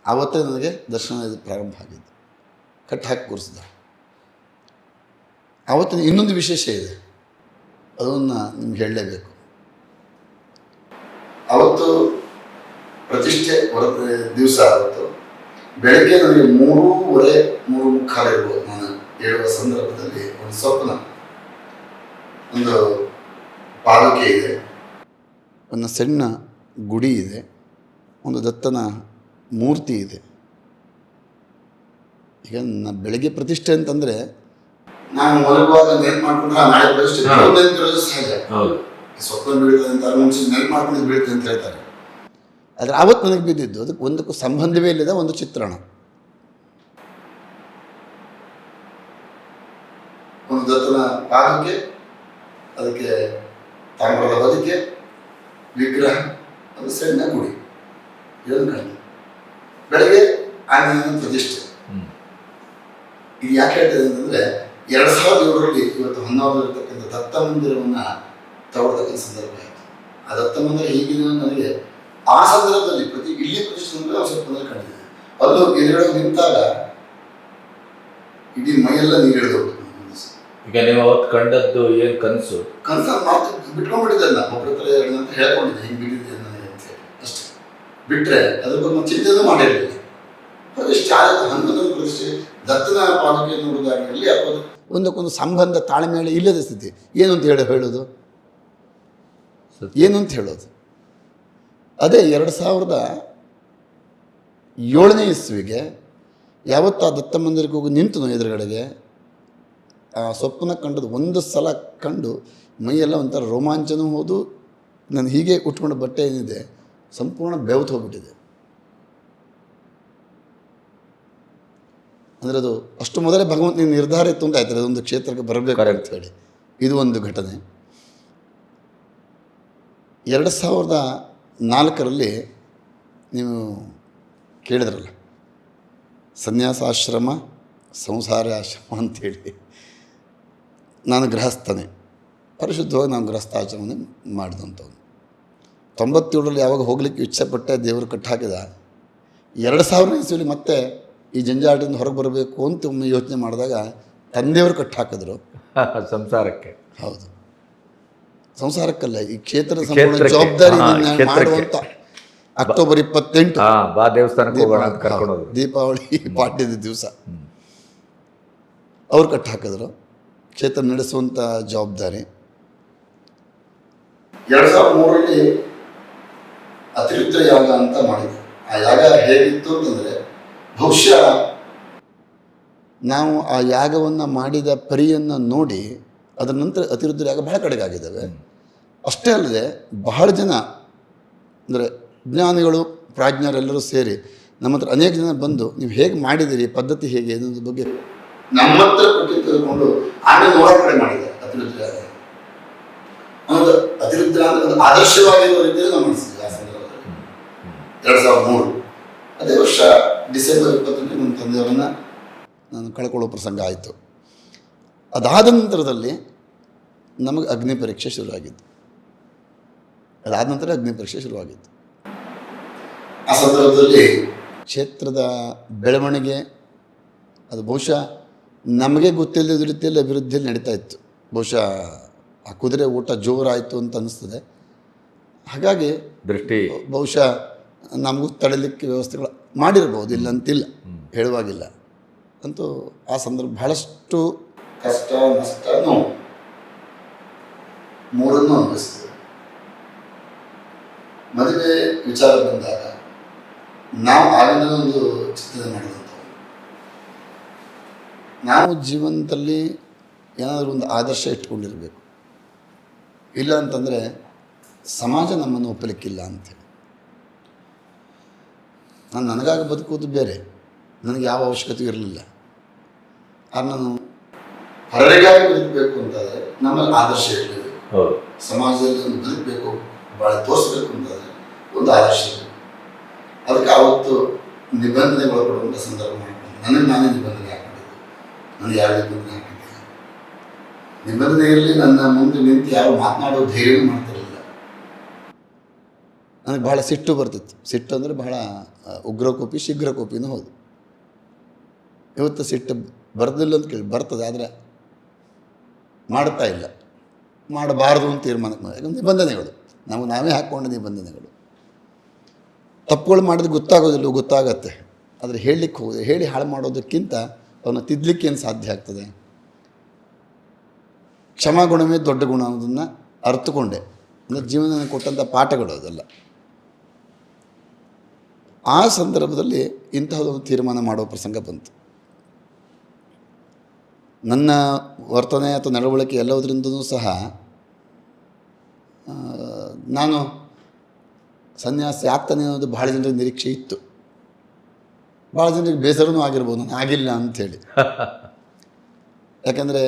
ಆವತ್ತೇ ನನಗೆ ದರ್ಶನ ಪ್ರಾರಂಭ ಆಗಿದ್ದು. ಕಟ್ಟು ಹಾಕಿ ಕೂರಿಸಿದ ಆವತ್ತಿನ ಇನ್ನೊಂದು ವಿಶೇಷ ಇದೆ. ಅದನ್ನು ನಿಮ್ಗೆ ಹೇಳಲೇಬೇಕು. ಅವತ್ತು ಪ್ರತಿಷ್ಠೆ ಹೊರ ದಿವಸ ಆವತ್ತು. ಬೆಳಗ್ಗೆ ನನಗೆ ಮೂರೂವರೆ, ಮೂರು ಮುಖಾಲಿರ್ಬೋದು ನಾನು ಹೇಳುವ ಸಂದರ್ಭದಲ್ಲಿ ಒಂದು ಸ್ವಪ್ನ. ಒಂದು ಪಾದುಕೆ ಇದೆ. ಒಂದು ಸಣ್ಣ ಗುಡಿ ಇದೆ. ಒಂದು ದತ್ತನ ಮೂರ್ತಿ ಇದೆ. ಈಗ ನನ್ನ ಬೆಳಗ್ಗೆ ಪ್ರತಿಷ್ಠೆ ಅಂತಂದ್ರೆ ನಾನು ಮಲಗುವಾಗ ನೆನಪು ಮಾಡ್ಕೊಂಡ್ರೆ ಆ ನಾಳೆ ಪ್ರತಿಷ್ಠೆ ಸಹಜ. ಹೌದು. ಸ್ವಪ್ನ ಬೀಳ್ತದೆ ಅಂತ ಮುಂಚೆ ನೆನಪು ಮಾಡ್ಕೊಂಡು ಬೀಳ್ತದೆ ಅಂತ ಹೇಳ್ತಾರೆ. ಆದರೆ ಆವತ್ತು ನನಗೆ ಬಿದ್ದಿದ್ದು ಅದಕ್ಕೆ ಒಂದಕ್ಕೂ ಸಂಬಂಧವೇ ಇಲ್ಲದ ಒಂದು ಚಿತ್ರಣ. ಒಂದು ದತ್ತನ ಪಾದಕ್ಕೆ ಅದಕ್ಕೆ ತಾಮ್ರದ ಹೊದಿಕೆ ವಿಗ್ರಹ ಅದು ಸಣ್ಣ ಗುಡಿ. ಇದೊಂದು ಬೆಳಗ್ಗೆ ಆಂಜನೇಯನ ಪ್ರತಿಷ್ಠೆ. ಇದು ಯಾಕೆ ಹೇಳ್ತದೆ ಅಂತಂದರೆ ಎರಡು ಸಾವಿರದ ಏಳರಲ್ಲಿ ಇವತ್ತು ಹೊನ್ನಾವರದಲ್ಲಿರ್ತಕ್ಕಂಥ ದತ್ತ ಮಂದಿರವನ್ನು ತಗೊಳ್ತಕ್ಕಂಥ ಸಂದರ್ಭ ಆಯಿತು. ಆ ದತ್ತ ಮಂದಿರ ಈಗಿನ ನನಗೆ ಆ ಸಂದರ್ಭದಲ್ಲಿ ಪ್ರತಿ ಇಲ್ಲಿ ಪ್ರತಿಷ್ಠೆ ಸ್ವಲ್ಪ ಕಂಡಿದೆ ಅಲ್ಲೂ ಎದುರುಗಡೆ ನಿಂತಾಗ ಇಡೀ ಮೈಯೆಲ್ಲ ನೀರು ಈಗ ನೀವು ಅವತ್ತು ಕಂಡದ್ದು ಏನು ಕನಸು? ಕನಸು ಮಾತು ಬಿಟ್ಕೊಂಡ್ಬಿಟ್ಟಿದ್ದೆ ನಾನು ಒಬ್ಬರ ಹತ್ರ ಅಂತ ಹೇಳ್ಕೊಂಡಿದ್ದೆ. ಹಿಂಗೆ ಬಿಟ್ಟಿದ್ದೆ ನನಗೆ ಅಂತ ಅಷ್ಟೇ. ಬಿಟ್ಟರೆ ಅದ್ರ ಬಗ್ಗೆ ಚಿಂತೆನೂ ಮಾಡಿರಲಿಲ್ಲ. ಪ್ರತಿಷ್ಠೆ ಆದ ಹನ್ನೊಂದನೇ ಪ್ರತಿಷ್ಠೆ ದತ್ತನ ಪಾದಕ್ಕೆ ನೋಡೋದಾಗಿರಲಿ ಅಥವಾ ಒಂದಕ್ಕೊಂದು ಸಂಬಂಧ ತಾಳ್ಮೇಳೆ ಇಲ್ಲದ ಸ್ಥಿತಿ. ಏನು ಅಂತ ಹೇಳಿ ಹೇಳೋದು. ಏನು ಅಂತ ಹೇಳೋದು? ಅದೇ ಎರಡು ಸಾವಿರದ ಏಳನೇ ಇಸ್ವಿಗೆ ಯಾವತ್ತು ಆ ದತ್ತ ಮಂದಿರಕ್ಕೆ ಹೋಗಿ ನಿಂತು ಎದುರುಗಡೆಗೆ ಆ ಸೊಪ್ಪನ್ನ ಕಂಡದ್ದು ಒಂದು ಸಲ ಕಂಡು ಮೈಯೆಲ್ಲ ಒಂಥರ ರೋಮಾಂಚನೂ ಹೋದು ನಾನು ಹೀಗೆ ಉಟ್ಕೊಂಡ ಬಟ್ಟೆ ಏನಿದೆ ಸಂಪೂರ್ಣ ಬೆವತ್ತು ಹೋಗ್ಬಿಟ್ಟಿದೆ. ಅಂದರೆ ಅದು ಅಷ್ಟು ಮೊದಲೇ ಭಗವಂತನ ನಿರ್ಧಾರ ಇತ್ತು ಅಂತ ಆಯ್ತದೆ ಅದೊಂದು ಕ್ಷೇತ್ರಕ್ಕೆ ಬರಬೇಕು ಅಂತ ಹೇಳಿ. ಇದು ಒಂದು ಘಟನೆ. ಎರಡು ಸಾವಿರದ ನಾಲ್ಕರಲ್ಲಿ ನೀವು ಕೇಳಿದ್ರಲ್ಲ ಸನ್ಯಾಸಾಶ್ರಮ ಸಂಸಾರ ಆಶ್ರಮ ಅಂಥೇಳಿ ನಾನು ಗೃಹಸ್ಥನೇ. ಪರಿಶುದ್ಧವಾಗಿ ನಾನು ಗೃಹಸ್ಥಾಚರಣೆ ಮಾಡಿದಂಥವ್ನು ತೊಂಬತ್ತೇಳರಲ್ಲಿ ಯಾವಾಗ ಹೋಗ್ಲಿಕ್ಕೆ ಇಚ್ಛೆಪಟ್ಟೆ ದೇವರು ಕಟ್ಟಾಕಿದ ಎರಡು ಸಾವಿರ ಇಸ್ವಿಲಿ ಮತ್ತೆ ಈ ಜಂಜಾಟದಿಂದ ಹೊರಗೆ ಬರಬೇಕು ಅಂತ ಒಮ್ಮೆ ಯೋಚನೆ ಮಾಡಿದಾಗ ತಂದೆಯವರು ಕಟ್ಟಾಕಿದ್ರು. ಸಂಸಾರಕ್ಕೆ. ಹೌದು. ಸಂಸಾರಕ್ಕಲ್ಲ ಈ ಕ್ಷೇತ್ರದ ಸಂಪೂರ್ಣ ಜವಾಬ್ದಾರಿ. ಮಾಡುವಂತ ಅಕ್ಟೋಬರ್ ಇಪ್ಪತ್ತೆಂಟು. ಬಾ ದೇವಸ್ಥಾನಕ್ಕೆ ದೀಪಾವಳಿ ಪಾಡ್ಯದ ದಿವಸ. ಅವ್ರು ಕಟ್ಟಿ ಹಾಕಿದ್ರು ಕ್ಷೇತ್ರ ನಡೆಸುವಂಥ ಜವಾಬ್ದಾರಿ. ಎರಡು ಸಾವಿರದ ಮೂರರಲ್ಲಿ ಅತಿರಿಕ್ತ ಯಾಗ ಅಂತ ಮಾಡಿದ್ರು. ಆ ಯಾಗ ಹೇಗಿತ್ತು ಅಂತಂದರೆ ಬಹುಶಃ ನಾವು ಆ ಯಾಗವನ್ನು ಮಾಡಿದ ಪರಿಯನ್ನು ನೋಡಿ ಅದರ ನಂತರ ಅತಿರುದ್ರ ಯಾಗ ಬಹಳ ಕಡೆಗೆ ಆಗಿದ್ದಾವೆ. ಅಷ್ಟೇ ಅಲ್ಲದೆ ಬಹಳ ಜನ ಅಂದರೆ ಜ್ಞಾನಿಗಳು ಪ್ರಾಜ್ಞರೆಲ್ಲರೂ ಸೇರಿ ನಮ್ಮ ಹತ್ರ ಅನೇಕ ಜನ ಬಂದು ನೀವು ಹೇಗೆ ಮಾಡಿದಿರಿ ಪದ್ಧತಿ ಹೇಗೆ? ಅನ್ನೋದ್ರ ಬಗ್ಗೆ ನಮ್ಮ ಹತ್ರ ಕೊಟ್ಟು ತಿಳ್ಕೊಂಡು ಆಮೇಲೆ ನೂರ ಕಡೆ ಅತಿರುದ್ರ. ಒಂದು ಅತಿರುದ್ರ ಅಂದ್ರೆ ಒಂದು ಆದರ್ಶವಾಗಿರುವ ರೀತಿಯಲ್ಲಿ ನಾವು ಮಾಡಿಸಿದ್ವಿ ಆ ಸಂದರ್ಭದಲ್ಲಿ. ಎರಡು ಸಾವಿರದ ಮೂರು. ಅದೇ ವರ್ಷ ಡಿಸೆಂಬರ್ ಇಪ್ಪತ್ತರಲ್ಲಿ ನಮ್ಮ ತಂದೆಯವರನ್ನು ನಾನು ಕಳ್ಕೊಳ್ಳೋ ಪ್ರಸಂಗ ಆಯಿತು. ಅದಾದ ನಂತರದಲ್ಲಿ ನಮಗೆ ಅಗ್ನಿ ಪರೀಕ್ಷೆ ಶುರುವಾಗಿತ್ತು. ಅದಾದ ನಂತರ ಅಗ್ನಿ ಪರೀಕ್ಷೆ ಶುರುವಾಗಿತ್ತು. ಆ ಸಂದರ್ಭದಲ್ಲಿ ಕ್ಷೇತ್ರದ ಬೆಳವಣಿಗೆ, ಅದು ಬಹುಶಃ ನಮಗೆ ಗೊತ್ತಿಲ್ಲದ ರೀತಿಯಲ್ಲಿ ಅಭಿವೃದ್ಧಿಯಲ್ಲಿ ನಡೀತಾ ಇತ್ತು. ಬಹುಶಃ ಆ ಕುದುರೆ ಊಟ ಜೋರಾಯಿತು ಅಂತ ಅನ್ನಿಸ್ತದೆ ಹಾಗಾಗಿ ದೃಷ್ಟಿ. ಬಹುಶಃ ನಮಗೂ ತಡಲಿಕ್ಕೆ ವ್ಯವಸ್ಥೆಗಳು ಮಾಡಿರ್ಬೋದು ಇಲ್ಲ ಅಂತಿಲ್ಲ ಹೇಳುವಾಗಿಲ್ಲ ಅಂತೂ ಆ ಸಂದರ್ಭ ಬಹಳಷ್ಟು ಕಷ್ಟ ನಷ್ಟ ನೋವು ಮೂರನ್ನು ಅನುಭವಿಸ್ತೇವೆ ಮದುವೆ ವಿಚಾರ ಬಂದಾಗ ನಾವು ಆಗಿನ ಒಂದು ಚಿಂತನೆ ಮಾಡಿದಂಥವು ನಾವು ಜೀವನದಲ್ಲಿ ಏನಾದರೂ ಒಂದು ಆದರ್ಶ ಇಟ್ಕೊಂಡಿರಬೇಕು. ಇಲ್ಲ ಅಂತಂದರೆ ಸಮಾಜ ನಮ್ಮನ್ನು ಒಪ್ಪಲಿಕ್ಕಿಲ್ಲ ಅಂತೇಳಿ ನಾನು ನನಗಾಗಿ ಬದುಕುವುದು ಬೇರೆ. ನನಗೆ ಯಾವ ಅವಶ್ಯಕತೆ ಇರಲಿಲ್ಲ. ಆದ್ರೆ ನಾನು ಹೊರಗಾಗಿ ಬದುಕಬೇಕು ಅಂತಾದರೆ ನಮ್ಮಲ್ಲಿ ಆದರ್ಶ ಇರಬೇಕು ಸಮಾಜದಲ್ಲಿ ಒಂದು ಬದುಕಬೇಕು ಭಾಳ ತೋರಿಸ್ಬೇಕು ಅಂತಂದರೆ ಒಂದು ಆದರ್ಶ ಇರಬೇಕು ಅದಕ್ಕೆ ಆವತ್ತು ನಿಬಂಧನೆ ಒಳಪಡುವಂಥ ಸಂದರ್ಭ ಮಾಡಿಕೊಂಡು ನನಗೆ ನಾನೇ ನಿಬಂಧನೆ ಹಾಕೊಂಡಿದ್ದು ಯಾರಿಗೆ ಯಾರು ಹಾಕಿದ್ದೆ ನಿಬಂಧನೆಯಲ್ಲಿ ನನ್ನ ಮುಂದೆ ನಿಂತು ಯಾರು ಮಾತನಾಡೋ ಧೈರ್ಯ ಮಾಡ್ತಿರಲಿಲ್ಲ. ನನಗೆ ಬಹಳ ಸಿಟ್ಟು ಬರ್ತಿತ್ತು ಸಿಟ್ಟು ಅಂದರೆ ಬಹಳ ಕೋಪಿ ಉಗ್ರಕೋಪಿ, ಶೀಘ್ರಕೋಪಿನೂ ಹೌದು. ಇವತ್ತು ಸಿಟ್ಟು ಬರ್ದಿಲ್ಲ ಅಂತ ಕೇಳಿ, ಬರ್ತದೆ, ಆದರೆ ಮಾಡ್ತಾ ಇಲ್ಲ. ಮಾಡಬಾರ್ದು ಅಂತ ತೀರ್ಮಾನಕ್ಕೆ ಮಾಡಿ ನಿಬಂಧನೆಗಳು. ನಾವು ನಾವೇ ಹಾಕ್ಕೊಂಡ ನಿಬಂಧನೆಗಳು. ತಪ್ಪುಗಳು ಮಾಡಿದ್ರೆ ಗೊತ್ತಾಗೋದಿಲ್ಲ, ಗೊತ್ತಾಗತ್ತೆ. ಆದರೆ ಹೇಳಲಿಕ್ಕೆ ಹೋಗೋದು, ಹೇಳಿ ಹಾಳು ಮಾಡೋದಕ್ಕಿಂತ ಅವನ್ನ ತಿದ್ದಲಿಕ್ಕೆ ಏನು ಸಾಧ್ಯ ಆಗ್ತದೆ? ಕ್ಷಮಾಗುಣವೇ ದೊಡ್ಡ ಗುಣ ಅನ್ನೋದನ್ನು ಅರ್ಥಕೊಂಡೆ ಅಂದರೆ ಜೀವನ ಕೊಟ್ಟಂಥ ಪಾಠಗಳು ಅದೆಲ್ಲ. ಆ ಸಂದರ್ಭದಲ್ಲಿ ಇಂತಹದೊಂದು ತೀರ್ಮಾನ ಮಾಡೋ ಪ್ರಸಂಗ ಬಂತು. ನನ್ನ ವರ್ತನೆ ಅಥವಾ ನಡವಳಿಕೆ ಎಲ್ಲದರಿಂದಲೂ ಸಹ ನಾನು ಸನ್ಯಾಸಿ ಆಗ್ತಾನೆ ಅನ್ನೋದು ಭಾಳ ಜನರ ನಿರೀಕ್ಷೆ ಇತ್ತು. ಭಾಳ ಜನರಿಗೆ ಬೇಸರನೂ ಆಗಿರ್ಬೋದು ನಾನು ಆಗಿಲ್ಲ ಅಂಥೇಳಿ. ಯಾಕಂದರೆ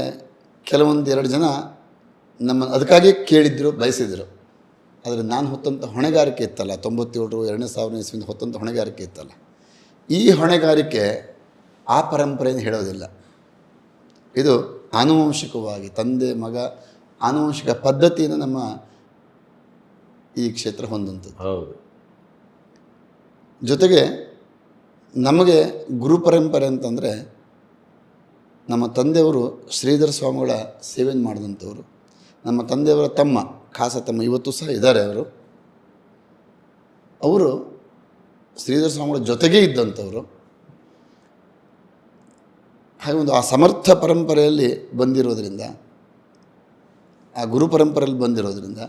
ಕೆಲವೊಂದು ಎರಡು ಜನ ನಮ್ಮ ಅದಕ್ಕಾಗಿ ಕೇಳಿದ್ರು ಬಯಸಿದರು. ಆದರೆ ನಾನು ಹೊತ್ತಂಥ ಹೊಣೆಗಾರಿಕೆ ಇತ್ತಲ್ಲ ತೊಂಬತ್ತೇಳರು ಎರಡನೇ ಸಾವಿರ ಇಸ್ವಿಂದ ಹೊತ್ತಂಥ ಹೊಣೆಗಾರಿಕೆ ಇತ್ತಲ್ಲ. ಈ ಹೊಣೆಗಾರಿಕೆ ಆ ಪರಂಪರೆಯನ್ನು ಹೇಳೋದಿಲ್ಲ. ಇದು ಆನುವಂಶಿಕವಾಗಿ ತಂದೆ ಮಗ ಆನುವಂಶಿಕ ಪದ್ಧತಿಯನ್ನು ನಮ್ಮ ಈ ಕ್ಷೇತ್ರ ಹೊಂದಂಥದ್ದು ಹೌದು. ಜೊತೆಗೆ ನಮಗೆ ಗುರು ಪರಂಪರೆ ಅಂತಂದರೆ ನಮ್ಮ ತಂದೆಯವರು ಶ್ರೀಧರ ಸ್ವಾಮಿಗಳ ಸೇವೆಯನ್ನು ಮಾಡಿದಂಥವ್ರು. ನಮ್ಮ ತಂದೆಯವರ ತಮ್ಮ, ಖಾಸ ತಮ್ಮ ಇವತ್ತು ಸಹ ಇದ್ದಾರೆ ಅವರು. ಅವರು ಶ್ರೀಧರ ಸ್ವಾಮಿಗಳ ಜೊತೆಗೇ ಇದ್ದಂಥವ್ರು. ಹಾಗೆ ಒಂದು ಆ ಸಮರ್ಥ ಪರಂಪರೆಯಲ್ಲಿ ಬಂದಿರೋದ್ರಿಂದ, ಆ ಗುರು ಪರಂಪರೆಯಲ್ಲಿ ಬಂದಿರೋದ್ರಿಂದ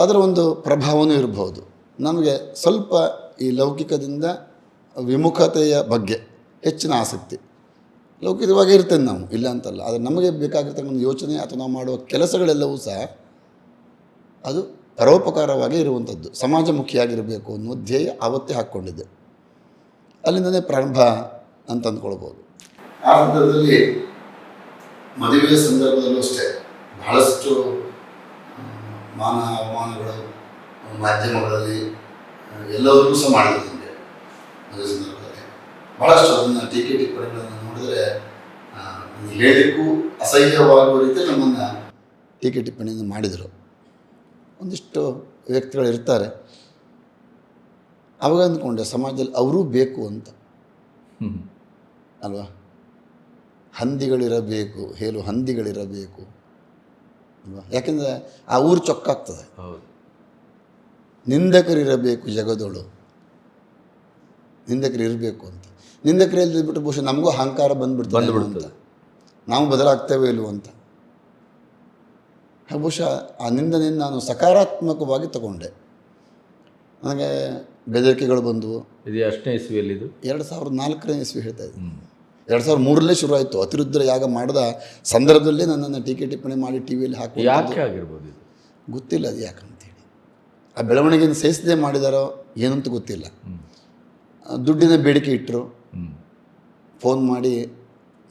ಅದರ ಒಂದು ಪ್ರಭಾವವೂ ಇರಬಹುದು. ನಮಗೆ ಸ್ವಲ್ಪ ಈ ಲೌಕಿಕದಿಂದ ವಿಮುಖತೆಯ ಬಗ್ಗೆ ಹೆಚ್ಚಿನ ಆಸಕ್ತಿ. ಲೌಕಿಕವಾಗಿ ಇರ್ತೇವೆ ನಾವು, ಇಲ್ಲ ಅಂತಲ್ಲ. ಆದರೆ ನಮಗೆ ಬೇಕಾಗಿರ್ತಕ್ಕಂಥ ಯೋಚನೆ ಅಥವಾ ನಾವು ಮಾಡುವ ಕೆಲಸಗಳೆಲ್ಲವೂ ಸಹ ಅದು ಪರೋಪಕಾರವಾಗಿ ಇರುವಂಥದ್ದು. ಸಮಾಜಮುಖಿಯಾಗಿರಬೇಕು ಅನ್ನೋ ಧ್ಯೇಯ ಆವತ್ತೇ ಹಾಕ್ಕೊಂಡಿದ್ದೆ. ಅಲ್ಲಿಂದನೇ ಪ್ರಾರಂಭ ಅಂತ ಅಂದ್ಕೊಳ್ಬೋದು. ಆ ಸಂದರ್ಭದಲ್ಲಿ ಮದುವೆಯ ಸಂದರ್ಭದಲ್ಲೂ ಅಷ್ಟೇ ಬಹಳಷ್ಟು ಮಾನ ಅವಮಾನಗಳು, ಮಾಧ್ಯಮಗಳಲ್ಲಿ ಎಲ್ಲವನ್ನೂ ಸಹ ಮಾಡಿದೆ ಮದುವೆ ಸಂದರ್ಭದಲ್ಲಿ ಭಾಳಷ್ಟು ಅದನ್ನು ಟೀಕೆ ಟಿಪ್ಪಣಿಗಳನ್ನು ನೋಡಿದರೆ ಹೇಳಲಿಕ್ಕೂ ಅಸಹ್ಯವಾಗುವ ರೀತಿ ನಮ್ಮನ್ನು ಟೀಕೆ ಟಿಪ್ಪಣಿಯನ್ನು ಮಾಡಿದರು. ಒಂದಿಷ್ಟು ವ್ಯಕ್ತಿಗಳು ಇರ್ತಾರೆ. ಅವಾಗ ಅಂದ್ಕೊಂಡೆ ಸಮಾಜದಲ್ಲಿ ಅವರೂ ಬೇಕು ಅಂತ. ಅಲ್ವಾ? ಹಂದಿಗಳಿರಬೇಕು ಹೇಳು ಹಂದಿಗಳಿರಬೇಕು. ಅಲ್ವಾ? ಯಾಕೆಂದರೆ ಆ ಊರು ಚೊಕ್ಕಾಗ್ತದೆ. ನಿಂದಕರಿರಬೇಕು ಜಗದೊಳು. ನಿಂದಕರು ಇರಬೇಕು ಅಂತ. ನಿಂದಕರು ಬಿಟ್ಟು ಬಹುಶಃ ನಮಗೂ ಅಹಂಕಾರ ಅಂತ ಬಂದ್ಬಿಡ್ತದೆ. ನಾವು ಬದಲಾಗ್ತೇವೆ ಇಲ್ವೋ ಅಂತ. ಬಹುಶಃ ಆ ನಿಂದನೆಯನ್ನು ನಾನು ಸಕಾರಾತ್ಮಕವಾಗಿ ತಗೊಂಡೆ. ನನಗೆ ಬೆದರಿಕೆಗಳು ಬಂದವು. ಇದು ಎಷ್ಟನೇ ಇಸ್ವಿಯಲ್ಲಿ ಇದು ಎರಡು ಸಾವಿರದ ನಾಲ್ಕನೇ ಇಸ್ವಿ ಹೇಳ್ತಾ ಇದ್ದೀನಿ. ಎರಡು ಸಾವಿರದ ಮೂರಲ್ಲೇ ಶುರು ಆಯಿತು ಅತಿರುದ್ರ ಯಾಗ ಮಾಡಿದ ಸಂದರ್ಭದಲ್ಲೇ ನನ್ನನ್ನು ಟೀಕೆ ಟಿಪ್ಪಣಿ ಮಾಡಿ ಟಿ ವಿಯಲ್ಲಿ ಹಾಕಿ ಯಾಕೆ ಆಗಿರ್ಬೋದು ಇದು? ಗೊತ್ತಿಲ್ಲ ಅದು ಯಾಕಂತೇಳಿ. ಆ ಬೆಳವಣಿಗೆಯನ್ನು ಸಹಿಸದೆ ಮಾಡಿದಾರೋ ಏನಂತ ಗೊತ್ತಿಲ್ಲ. ದುಡ್ಡಿನ ಬೇಡಿಕೆ ಇಟ್ಟರು. ಫೋನ್ ಮಾಡಿ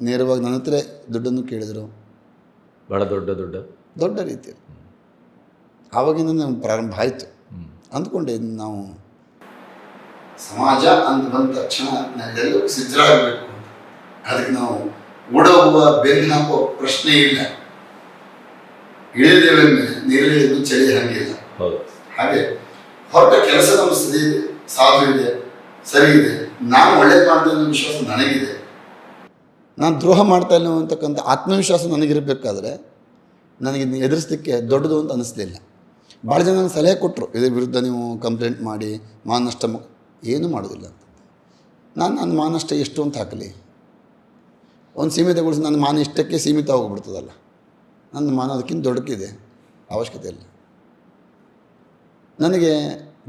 ನೇರವಾಗಿ ನನ್ನ ಹತ್ರ ದುಡ್ಡನ್ನು ಕೇಳಿದರು. ಬಹಳ ದೊಡ್ಡ ದೊಡ್ಡ. ದೊಡ್ಡ ರೀತಿಯಲ್ಲಿ. ಆವಾಗಿಂದ ನಮ್ಗೆ ಪ್ರಾರಂಭ ಆಯಿತು. ಅಂದ್ಕೊಂಡೆ ನಾವು ಸಮಾಜ ಅಂತ ಬಂದ ತಕ್ಷಣ ನಾವೆಲ್ಲರೂ ಸಿದ್ಧರಾಗಬೇಕು ಅದಕ್ಕೆ ನಾವು ಓಡೋಗುವ ಬೆನ್ನು ಹಾಕುವ ಪ್ರಶ್ನೆ ಇಲ್ಲ. ಇಳಿದೇವೆ ಮೇಲೆ ಚಳಿ ಹಾಗೆ ಹೌದು. ಹಾಗೆ ಹೊರಟ ಕೆಲಸ ನಮ್ಮ ಸ್ಥಿತಿ ಇದೆ ಸಾಧು ಇದೆ. ಸರಿ ಇದೆ ನಾನು ಒಳ್ಳೆ ಮಾಡ್ತೇನೆ ಅನ್ನೋ ವಿಶ್ವಾಸ ನನಗಿದೆ. ನಾನು ದ್ರೋಹ ಮಾಡ್ತಾ ಇಲ್ಲ ಅಂತಕ್ಕಂಥ ಆತ್ಮವಿಶ್ವಾಸ ನನಗಿರಬೇಕಾದ್ರೆ ನನಗೆ ಎದುರಿಸ್ಲಿಕ್ಕೆ ದೊಡ್ಡದು ಅಂತ ಅನ್ನಿಸ್ಲಿಲ್ಲ ಭಾಳ ಜನ ಸಲಹೆ ಕೊಟ್ಟರು ಇದ್ರ ವಿರುದ್ಧ ನೀವು ಕಂಪ್ಲೇಂಟ್ ಮಾಡಿ ಮಾನಷ್ಟ ಏನೂ ಮಾಡೋದಿಲ್ಲ ನಾನು ನನ್ನ ಮಾನಷ್ಟ ಎಷ್ಟು ಅಂತ ಹಾಕಲಿ. ಒಂದು ಸೀಮಿತಗೊಳಿಸಿ ನನ್ನ ಮಾನ ಇಷ್ಟಕ್ಕೆ ಸೀಮಿತ ಹೋಗ್ಬಿಡ್ತದಲ್ಲ. ನನ್ನ ಮಾನ ಅದಕ್ಕಿಂತ ದೊಡ್ಡಕ್ಕಿದೆ, ಅವಶ್ಯಕತೆ ಇಲ್ಲ. ನನಗೆ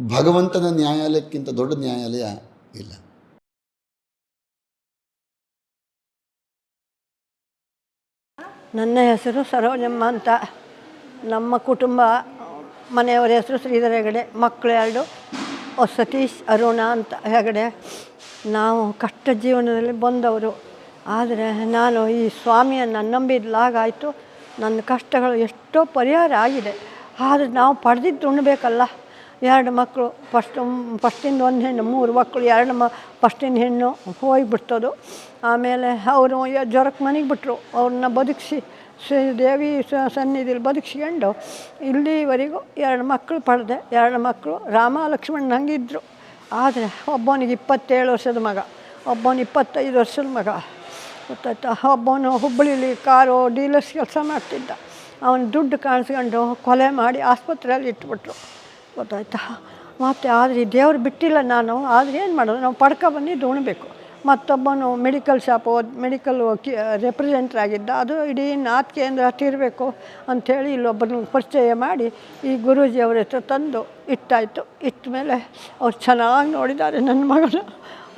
ಭಗವಂತನ ನ್ಯಾಯಾಲಯಕ್ಕಿಂತ ದೊಡ್ಡ ನ್ಯಾಯಾಲಯ ಇಲ್ಲ ನನ್ನ ಹೆಸರು ಸರೋಜಮ್ಮ ಅಂತ. ನಮ್ಮ ಕುಟುಂಬ, ಮನೆಯವರ ಹೆಸರು ಶ್ರೀಧರ ಹೆಗಡೆ, ಮಕ್ಕಳು ಎರಡು ಸತೀಶ್, ಅರುಣ ಅಂತ ಹೆಗಡೆ. ನಾವು ಕಷ್ಟ ಜೀವನದಲ್ಲಿ ಬಂದವರು. ಆದರೆ ನಾನು ಈ ಸ್ವಾಮಿಯನ್ನು ನಂಬಿದ್ಲಾಗಾಯಿತು. ನನ್ನ ಕಷ್ಟಗಳು ಎಷ್ಟೋ ಪರಿಹಾರ ಆಗಿದೆ. ಆದರೆ ನಾವು ಪಡೆದಿದ್ದು ಉಣ್ಬೇಕಲ್ಲ. ಎರಡು ಮಕ್ಕಳು ಫಸ್ಟ್ ಫಸ್ಟಿಂದ ಒಂದು ಹೆಣ್ಣು, ಮೂರು ಮಕ್ಕಳು, ಎರಡು ಮ ಫಸ್ಟಿನ ಹೆಣ್ಣು ಹೋಗಿಬಿಡ್ತದು. ಆಮೇಲೆ ಅವರು ಜ್ವರಕ್ಕೆ ಮನೆಗೆ ಬಿಟ್ಟರು ಅವ್ರನ್ನ ಬದುಕಿಸಿ, ಶ್ರೀ ದೇವಿ ಸನ್ನಿಧಿಲಿ ಬದುಕಿಸ್ಕೊಂಡು ಇಲ್ಲಿವರೆಗೂ ಎರಡು ಮಕ್ಕಳು ಪಡೆದೆ. ಎರಡು ಮಕ್ಕಳು ರಾಮ ಲಕ್ಷ್ಮಣ್ ಹಂಗಿದ್ರು. ಆದರೆ ಒಬ್ಬನಿಗೆ ಇಪ್ಪತ್ತೇಳು ವರ್ಷದ ಮಗ ಒಬ್ಬನು ಇಪ್ಪತ್ತೈದು ವರ್ಷದ ಮಗ. ಗೊತ್ತಾಯ್ತಾ? ಒಬ್ಬನು ಹುಬ್ಬಳ್ಳಿಲಿ ಕಾರು ಡೀಲರ್ಸ್ ಕೆಲಸ ಮಾಡ್ತಿದ್ದ. ಅವನು ದುಡ್ಡು ಕಾಣಿಸ್ಕೊಂಡು ಕೊಲೆ ಮಾಡಿ ಆಸ್ಪತ್ರೆಯಲ್ಲಿ ಇಟ್ಬಿಟ್ರು. ಗೊತ್ತಾಯ್ತಾ? ಮತ್ತು ಆದರೆ ದೇವ್ರು ಬಿಟ್ಟಿಲ್ಲ ನಾನು. ಆದರೆ ಏನು ಮಾಡೋದು? ನಾವು ಪಡ್ಕ ಬಂದಿದ್ದು ಉಣ್ಬೇಕು. ಮತ್ತೊಬ್ಬನು ಮೆಡಿಕಲ್ ಶಾಪ್ ಮೆಡಿಕಲ್ ಕಿ ರೆಪ್ರೆಸೆಂಟ್ರ್ ಆಗಿದ್ದ. ಅದು ಇಡೀ ನಾತ್ ಕೇಂದ್ರ ಹತ್ತಿರಬೇಕು ಅಂಥೇಳಿ ಇಲ್ಲೊಬ್ಬರನ್ನ ಪರಿಚಯ ಮಾಡಿ ಈ ಗುರೂಜಿ ಅವ್ರ ಹತ್ರ ತಂದು ಇಟ್ಟಾಯಿತು. ಇಟ್ಟ ಮೇಲೆ ಅವ್ರು ಚೆನ್ನಾಗಿ ನೋಡಿದ್ದಾರೆ ನನ್ನ ಮಗನ.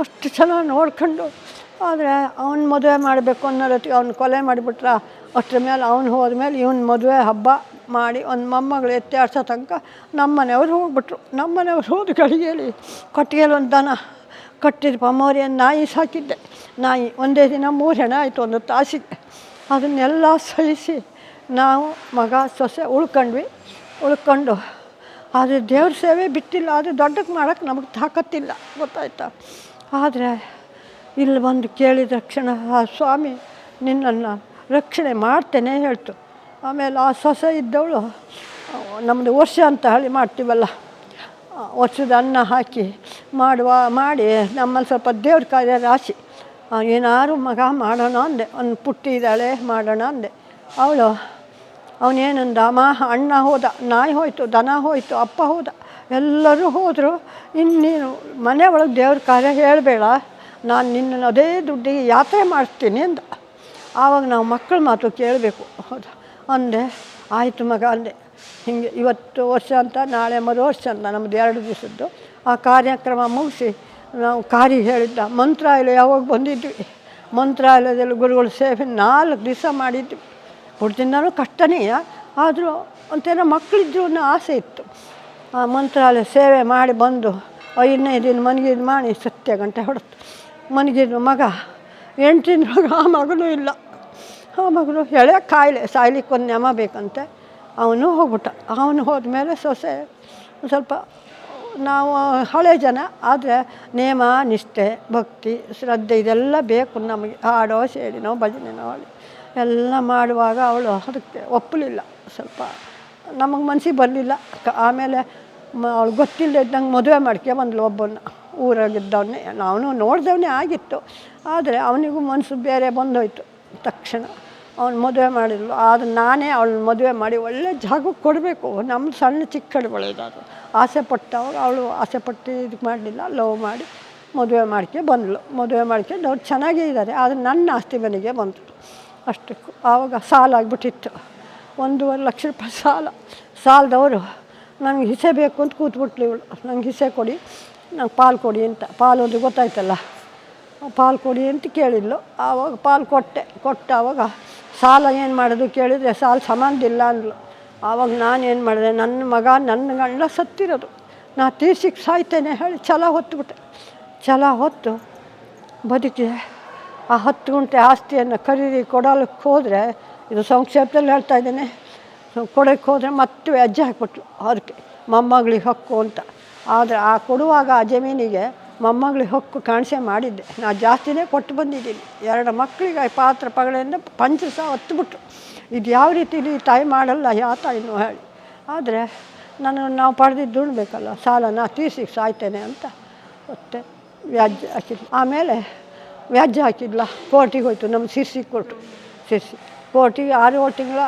ಅಷ್ಟು ಚೆನ್ನಾಗಿ ನೋಡ್ಕೊಂಡು. ಆದರೆ ಅವ್ನು ಮದುವೆ ಮಾಡಬೇಕು ಅನ್ನೋದೊತ್ತಿಗೆ ಅವ್ನು ಕೊಲೆ ಮಾಡಿಬಿಟ್ರ? ಅಷ್ಟರ ಮೇಲೆ ಅವ್ನು ಹೋದ್ಮೇಲೆ ಇವನ ಮದುವೆ ಹಬ್ಬ ಮಾಡಿ ಒಂದು ಮೊಮ್ಮಗಳು ಎತ್ತಿ ಆಡ್ಸೋ ತನಕ ನಮ್ಮ ಮನೆಯವ್ರು ಹೋಗ್ಬಿಟ್ರು. ನಮ್ಮ ಮನೆಯವ್ರು ಹೋದ ಗಳಿಗೆಯಲ್ಲಿ ಕೊಟ್ಟಿಗೆಯಲ್ಲಿ ಒಂದು ದನ ಕಟ್ಟಿದ ಪಮೋರಿಯನ್ನು ನಾಯಿ ಸಾಕಿದ್ದೆ. ನಾಯಿ ಒಂದೇ ದಿನ ಮೂರು ಹೆಣ ಆಯಿತು, ಒಂದು ತಾಸಿಗೆ. ಅದನ್ನೆಲ್ಲ ಸಹಿಸಿ ನಾವು ಮಗ ಸೊಸೆ ಉಳ್ಕೊಂಡ್ವಿ. ಉಳ್ಕೊಂಡು ಆದರೆ ದೇವ್ರ ಸೇವೆ ಬಿಟ್ಟಿಲ್ಲ, ಆದರೆ ದೊಡ್ಡಕ್ಕೆ ಮಾಡೋಕ್ಕೆ ನಮಗೆ ತಾಕತ್ತಿಲ್ಲ, ಗೊತ್ತಾಯ್ತಾ? ಆದರೆ ಇಲ್ಲಿ ಬಂದು ಕೇಳಿದ ತಕ್ಷಣ ಆ ಸ್ವಾಮಿ ನಿನ್ನನ್ನು ರಕ್ಷಣೆ ಮಾಡ್ತೇನೆ ಹೇಳ್ತು. ಆಮೇಲೆ ಆ ಸೊಸೆ ಇದ್ದವಳು ನಮ್ಮದು ವರ್ಷ ಅಂತ ಹೇಳಿ ಮಾಡ್ತೀವಲ್ಲ ವರ್ಷದ ಅನ್ನ ಹಾಕಿ ಮಾಡುವ, ಮಾಡಿ ನಮ್ಮಲ್ಲಿ ಸ್ವಲ್ಪ ದೇವ್ರ ಕಾರ್ಯ ರಾಶಿ ಏನಾರು ಮಗ ಮಾಡೋಣ ಅಂದೆ, ಅವ್ನು ಪುಟ್ಟಿ ಇದ್ದಾಳೆ ಮಾಡೋಣ ಅಂದೆ. ಅವಳು, ಅವನೇನಂದ, ಮಾ, ಅಣ್ಣ ಹೋದ, ನಾಯಿ ಹೋಯ್ತು, ದನ ಹೋಯ್ತು, ಅಪ್ಪ ಹೋದ, ಎಲ್ಲರೂ ಹೋದರು, ಇನ್ನೇನು ಮನೆ ಒಳಗೆ ದೇವ್ರ ಕಾರ್ಯ ಹೇಳಬೇಡ, ನಾನು ನಿನ್ನನ್ನು ಅದೇ ದುಡ್ಡಿಗೆ ಯಾತ್ರೆ ಮಾಡಿಸ್ತೀನಿ ಅಂದ. ಆವಾಗ ನಾವು ಮಕ್ಕಳ ಮಾತು ಕೇಳಬೇಕು. ಹೌದಾ? ಅಂದೆ, ಆಯಿತು ಮಗ, ಅಂದೆ. ಹಿಂಗೆ ಇವತ್ತು ವರ್ಷ ಅಂತ, ನಾಳೆ ಮರು ವರ್ಷ ಅಂತ ನಮ್ಮದು ಎರಡು ದಿವಸದ್ದು. ಆ ಕಾರ್ಯಕ್ರಮ ಮುಗಿಸಿ ನಾವು ಕಾರಿ ಹೇಳಿದ್ದ ಮಂತ್ರಾಲಯ ಯಾವಾಗ ಬಂದಿದ್ವಿ. ಮಂತ್ರಾಲಯದಲ್ಲಿ ಗುರುಗಳು ಸೇವೆ ನಾಲ್ಕು ದಿವಸ ಮಾಡಿದ್ವಿ. ಹುಡ್ದಿಂದನೂ ಕಷ್ಟನೇ, ಆದರೂ ಒಂಥರ ಮಕ್ಕಳಿದ್ರು ಅನ್ನೋ ಆಸೆ ಇತ್ತು. ಆ ಮಂತ್ರಾಲಯ ಸೇವೆ ಮಾಡಿ ಬಂದು ಐದನೇ ದಿನ ಮನಗಿದ್ದು ಮಾಡಿ ಸತ್ಯ ಗಂಟೆ ಹೊಡೆತು ಮನಗಿದ್ದು ಮಗ, ಎಂಟಿನ ಮಗ, ಆ ಮಗನೂ ಇಲ್ಲ. ಮಗಳು ಎಳೆ ಕಾಯಿಲೆ, ಸಾಯ್ಲಿಕ್ಕೆ ಒಂದು ನೆಮ ಬೇಕಂತೆ. ಅವನು ಹೋಗ್ಬಿಟ್ಟ. ಅವನು ಹೋದ್ಮೇಲೆ ಸೊಸೆ ಸ್ವಲ್ಪ, ನಾವು ಹಳೆ ಜನ, ಆದರೆ ನೇಮ, ನಿಷ್ಠೆ, ಭಕ್ತಿ, ಶ್ರದ್ಧೆ, ಇದೆಲ್ಲ ಬೇಕು ನಮಗೆ. ಹಾಡೋ, ಸೇಡಿನೋ, ಭಜನೆನೋ, ಹಾಡಿ. ಎಲ್ಲ ಮಾಡುವಾಗ ಅವಳು ಅದಕ್ಕೆ ಒಪ್ಪಲಿಲ್ಲ. ಸ್ವಲ್ಪ ನಮಗೆ ಮನಸ್ಸಿಗೆ ಬರಲಿಲ್ಲ. ಆಮೇಲೆ ಅವಳು ಗೊತ್ತಿಲ್ಲದೆ ಇದ್ದಂಗೆ ಮದುವೆ ಮಾಡ್ಕೆ ಬಂದ್ಲು ಒಬ್ಬನ ಊರಾಗಿದ್ದವನ್ನೇ. ನಾವು ನೋಡಿದವನೇ ಆಗಿತ್ತು. ಆದರೆ ಅವನಿಗೂ ಮನಸ್ಸು ಬೇರೆ ಬಂದೋಯ್ತು. ತಕ್ಷಣ ಅವ್ನು ಮದುವೆ ಮಾಡಿದ್ಲು. ಆದ್ರೆ ನಾನೇ ಅವಳನ್ನ ಮದುವೆ ಮಾಡಿ ಒಳ್ಳೆ ಜಾಗಕ್ಕೆ ಕೊಡಬೇಕು. ನಮ್ಮ ಸಣ್ಣ ಚಿಕ್ಕ ಬೆಳೆಯೋದು ಆಸೆ ಪಟ್ಟವಾಗ ಅವಳು ಆಸೆ ಪಟ್ಟು ಇದಕ್ಕೆ ಮಾಡಲಿಲ್ಲ. ಲವ್ ಮಾಡಿ ಮದುವೆ ಮಾಡ್ಕೆ ಬಂದಳು. ಮದುವೆ ಮಾಡ್ಕೊಂಡು ಅವ್ರು ಚೆನ್ನಾಗೇ ಇದ್ದಾರೆ ಆದರೆ ನನ್ನ ಆಸ್ತಿ ಮನೆಗೆ ಬಂತು. ಅಷ್ಟಕ್ಕೂ ಆವಾಗ ಸಾಲ ಆಗಿಬಿಟ್ಟಿತ್ತು. ಒಂದೂವರೆ ಲಕ್ಷ ರೂಪಾಯಿ ಸಾಲ. ಸಾಲದವರು ನನಗೆ ಹಿಸೆ ಬೇಕು ಅಂತ ಕೂತ್ಬಿಟ್ಲು ಇವಳು. ನಂಗೆ ಹಿಸೆ ಕೊಡಿ, ನಂಗೆ ಪಾಲು ಕೊಡಿ ಅಂತ. ಪಾಲು ಅಂದ್ರೆ ಗೊತ್ತಾಯ್ತಲ್ಲ? ಪಾಲು ಕೊಡಿ ಅಂತ ಕೇಳಿದ್ಲು. ಆವಾಗ ಪಾಲು ಕೊಟ್ಟೆ. ಕೊಟ್ಟ ಆವಾಗ ಸಾಲ ಏನು ಮಾಡೋದು ಕೇಳಿದರೆ ಸಾಲ ಸಂಬಂಧಿಲ್ಲ ಅಂದ್ಲು. ಆವಾಗ ನಾನೇನು ಮಾಡಿದೆ? ನನ್ನ ಮಗ ನನ್ನ ಗಂಡ ಸತ್ತಿರೋದು. ನಾ ತೀರ್ಸಿಕ್ಕೆ ಸಾಯ್ತೇನೆ ಹೇಳಿ ಛಲ ಹೊತ್ತುಬಿಟ್ಟೆ ಛಲ ಹೊತ್ತು ಬದುಕಿದೆ ಆ ಹತ್ತು ಗುಂಟೆ ಆಸ್ತಿಯನ್ನು ಖರೀದಿ ಕೊಡಲಿಕ್ಕೆ ಹೋದರೆ, ಇದು ಸಂಕ್ಷೇಪದಲ್ಲಿ ಹೇಳ್ತಾ ಇದ್ದೇನೆ ಕೊಡೋಕ್ಕೆ ಹೋದರೆ ಮತ್ತೆ ಹೆಜ್ಜೆ ಹಾಕ್ಬಿಟ್ರು ಅದಕ್ಕೆ ಮೊಮ್ಮಗಳಿಗೆ ಹಕ್ಕು ಅಂತ. ಆದರೆ ಆ ಕೊಡುವಾಗ ಆ ಜಮೀನಿಗೆ ಮೊಮ್ಮಗಳಿಗೆ ಹೊಕ್ಕು ಕಾಣಿಸೆ ಮಾಡಿದ್ದೆ. ನಾನು ಜಾಸ್ತಿನೇ ಕೊಟ್ಟು ಬಂದಿದ್ದೀನಿ. ಎರಡು ಮಕ್ಕಳಿಗೆ ಪಾತ್ರ ಪಗಳಿಂದ ಪಂಚ ಸಹ ಹೊತ್ತುಬಿಟ್ರು ಇದು ಯಾವ ರೀತಿಲಿ ತಾಯಿ ಮಾಡಲ್ಲ, ಯಾವ ತಾಯಿನೂ ಹೇಳಿ. ಆದರೆ ನಾನು, ನಾವು ಪಡೆದಿದ್ದು ಉಣ್ಬೇಕಲ್ಲ ಸಾಲನ ತೀರ್ಸಿ ಸಾಯ್ತೇನೆ ಅಂತ ಮತ್ತೆ ವ್ಯಾಜ್ಯ ಹಾಕಿದ್ಲು. ಆಮೇಲೆ ವ್ಯಾಜ್ಯ ಹಾಕಿದ್ಲ. ಕೋರ್ಟಿಗೆ ಹೋಯ್ತು ನಮ್ಮ ಸಿರ್ಸಿ ಕೊಟ್ಟು ಸಿರ್ಸಿ. ಕೋರ್ಟಿಗೆ ಆರು ತಿಂಗಳ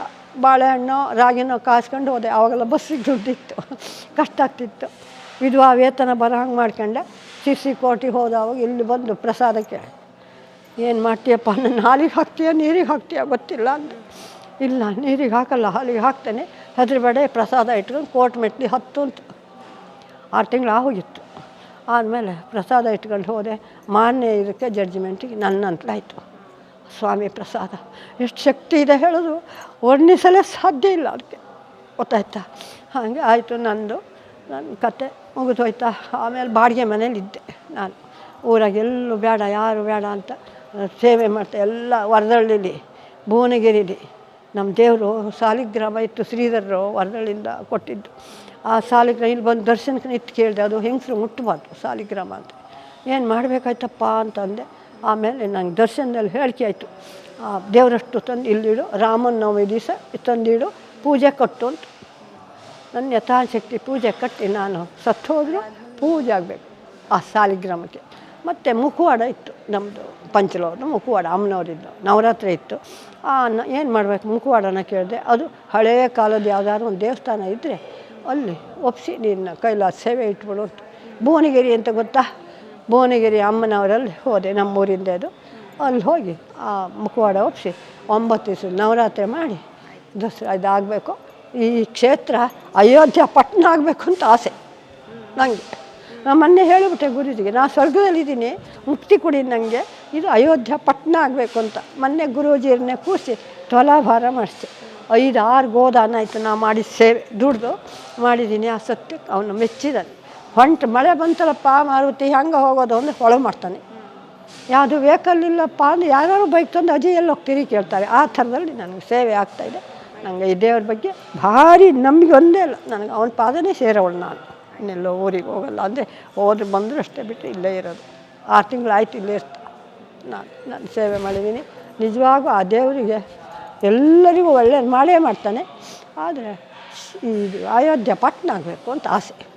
ಬಾಳೆಹಣ್ಣು, ರಾಗಿನೋ ಕಾಸ್ಕೊಂಡು ಹೋದೆ. ಆವಾಗೆಲ್ಲ ಬಸ್ಸಿಗೆ ದುಡ್ಡಿತ್ತು. ಕಷ್ಟ ಆಗ್ತಿತ್ತು. ವಿಧವಾ ವೇತನ ಬರೋ ಹಂಗೆ ಮಾಡ್ಕೊಂಡೆ. ಸಿರ್ಸಿ ಕೋಟಿಗೆ ಹೋದವಾಗ ಇಲ್ಲಿ ಬಂದು ಪ್ರಸಾದಕ್ಕೆ ಏನು ಮಾಡ್ತೀಯಪ್ಪ? ನನ್ನ ಹಾಲಿಗೆ ಹಾಕ್ತೀಯ, ನೀರಿಗೆ ಹಾಕ್ತೀಯ ಗೊತ್ತಿಲ್ಲ ಅಂದೆ. ಇಲ್ಲ, ನೀರಿಗೆ ಹಾಕಲ್ಲ, ಹಾಲಿಗೆ ಹಾಕ್ತೇನೆ. ಹೆದರಬೇಡ ಪ್ರಸಾದ ಇಟ್ಕೊಂಡು ಕೋರ್ಟ್ ಮೆಟ್ಲಿ ಹತ್ತು ಅಂತ ಆರು ತಿಂಗಳು ಆಗೋಗಿತ್ತು. ಆದಮೇಲೆ ಪ್ರಸಾದ ಇಟ್ಕೊಂಡು ಹೋದೆ. ಮಾನ್ಯ ಇದಕ್ಕೆ ಜಡ್ಜ್ಮೆಂಟಿಗೆ ನನ್ನಂತಲಾಯಿತು ಸ್ವಾಮಿ ಪ್ರಸಾದ. ಎಷ್ಟು ಶಕ್ತಿ ಇದೆ ಹೇಳೋದು. ವರ್ಣಿಸಲೇ ಸಾಧ್ಯ ಇಲ್ಲ ಅದಕ್ಕೆ. ಗೊತ್ತಾಯ್ತಾ? ಹಾಗೆ ಆಯಿತು ನಂದು. ನನ್ನ ಕತೆ. ಮುಗಿದೋಯ್ತಾ ಆಮೇಲೆ ಬಾಡಿಗೆ ಮನೇಲಿದ್ದೆ ನಾನು. ಊರಾಗೆಲ್ಲೂ ಬೇಡ, ಯಾರು ಬೇಡ ಅಂತ. ಸೇವೆ ಮಾಡ್ತಾ ಎಲ್ಲ ವರದಳ್ಳಿಲಿ, ಭುವನಗಿರಿಲಿ. ನಮ್ಮ ದೇವರು ಸಾಲಿಗ್ರಾಮ ಇತ್ತು, ಶ್ರೀಧರರು ವರದಳ್ಳಿಯಿಂದ ಕೊಟ್ಟಿದ್ದು. ಆ ಸಾಲಿಗ್ರಾಮ ಇಲ್ಲಿ ಬಂದು ದರ್ಶನಕ್ಕೆ ನಿಂತು ಕೇಳಿದೆ, ಅದು ಹೆಂಗಸರು ಮುಟ್ಟಬಾರ್ದು ಸಾಲಿಗ್ರಾಮ ಅಂತ. ಏನು ಮಾಡಬೇಕಾಯ್ತಪ್ಪ ಅಂತಂದೆ ಆಮೇಲೆ ನಂಗೆ ದರ್ಶನದಲ್ಲಿ ಹೇಳಿಕೆ ಆಯಿತು. ದೇವರಷ್ಟು ತಂದು ಇಲ್ಲಿಡು, ರಾಮನವಮಿ ದಿವಸ ತಂದಿಡು, ಪೂಜೆ ಕೊಟ್ಟು ಅಂತ. ನನ್ನ ಯಥಾಶಕ್ತಿ ಪೂಜೆ ಕಟ್ಟಿ ನಾನು ಸತ್ತು ಪೂಜೆ ಆಗಬೇಕು ಆ ಸಾಲಿಗ್ರಾಮಕ್ಕೆ. ಮತ್ತು ಮುಖವಾಡ ಇತ್ತು ನಮ್ಮದು ಪಂಚಲವ್ರದ್ದು ಮುಖವಾಡ ಅಮ್ಮನವರಿದ್ದು, ನವರಾತ್ರಿ ಇತ್ತು. ಆ ಏನು ಮಾಡಬೇಕು ಮುಖವಾಡನ ಕೇಳಿದೆ, ಅದು ಹಳೆಯ ಕಾಲದ ಯಾವುದಾದ್ರು ಒಂದು ದೇವಸ್ಥಾನ ಇದ್ದರೆ ಅಲ್ಲಿ ಒಪ್ಸಿ ನಿನ್ನ ಕೈಲಾಸ ಸೇವೆ ಇಟ್ಬಿಡು ಭುವನಗಿರಿ ಅಂತ ಗೊತ್ತಾ? ಭುವನಗಿರಿ ಅಮ್ಮನವರಲ್ಲಿ ಹೋದೆ ನಮ್ಮೂರಿಂದ ಅದು. ಅಲ್ಲಿ ಹೋಗಿ ಆ ಮುಖವಾಡ ಒಪ್ಸಿ, ಒಂಬತ್ತು ದಿವಸ ನವರಾತ್ರಿ ಮಾಡಿ ದಸರಾ ಇದಾಗಬೇಕು ಈ ಕ್ಷೇತ್ರ ಅಯೋಧ್ಯ ಪಟ್ಟಣ ಆಗಬೇಕು ಅಂತ ಆಸೆ. ನನಗೆ ನಾನು ಮೊನ್ನೆ ಹೇಳಿಬಿಟ್ಟೆ ಗುರುಜಿಗೆ, ನಾನು ಸ್ವರ್ಗದಲ್ಲಿದ್ದೀನಿ, ಮುಕ್ತಿ ಕೊಡಿ ನನಗೆ ಇದು ಅಯೋಧ್ಯ ಪಟ್ಟಣ ಆಗಬೇಕು ಅಂತ. ಮೊನ್ನೆ ಗುರೂಜಿಯರನ್ನೇ ಕೂರಿಸಿ ತೊಲಾಭಾರ ಮಾಡಿಸಿ. ಐದು ಆರು ಗೋದಾನ ಆಯಿತು, ನಾ ಮಾಡಿ ಸೇವೆ, ದುಡ್ದು ಮಾಡಿದ್ದೀನಿ ಆ ಸತ್ಯಕ್ಕೆ. ಅವನು ಮೆಚ್ಚಿದ್ದಾನೆ ಹೊಂಟು ಮಳೆ ಬಂತಲ್ಲಪ್ಪ, ಮಾರುತಿ ಹೆಂಗೆ ಹೋಗೋದು ಅಂದರೆ ಹೊಳೆ ಮಾಡ್ತಾನೆ. ಯಾವುದು ವೆಹಿಕಲ್ ಇಲ್ಲಪ್ಪ ಅಂದರೆ ಯಾರು ಬೈಕ್ ತಂದು ಅಜಿ ಎಲ್ಲಿ ಹೋಗ್ತೀರಿ ಕೇಳ್ತಾರೆ. ಆ ಥರದಲ್ಲಿ ನನಗೆ ಸೇವೆ ಆಗ್ತಾಯಿದೆ ನನಗೆ ಈ ದೇವ್ರ ಬಗ್ಗೆ ಭಾರಿ ನಂಬಿಕೆ ಒಂದೇ ಇಲ್ಲ. ನನಗೆ ಅವನ ಪಾದನೇ ಸೇರೋವಳು ನಾನು. ಇನ್ನೆಲ್ಲೋ ಊರಿಗೆ ಹೋಗಲ್ಲ. ಅಂದರೆ ಹೋದ್ರೆ ಬಂದರೂ ಅಷ್ಟೇ ಬಿಟ್ಟು ಇಲ್ಲೇ ಇರೋದು. ಆರು ತಿಂಗಳು ಆಯ್ತು ಇಲ್ಲೇ ಇರ್ತಾ. ನಾನು ನಾನು ಸೇವೆ ಮಾಡಿದ್ದೀನಿ. ನಿಜವಾಗೂ ಆ ದೇವರಿಗೆ ಎಲ್ಲರಿಗೂ ಒಳ್ಳೆಯದು ಮಾಡೇ ಮಾಡ್ತಾನೆ. ಆದರೆ ಇದು ಅಯೋಧ್ಯೆ ಪಟ್ಟಣ ಆಗಬೇಕು ಅಂತ ಆಸೆ.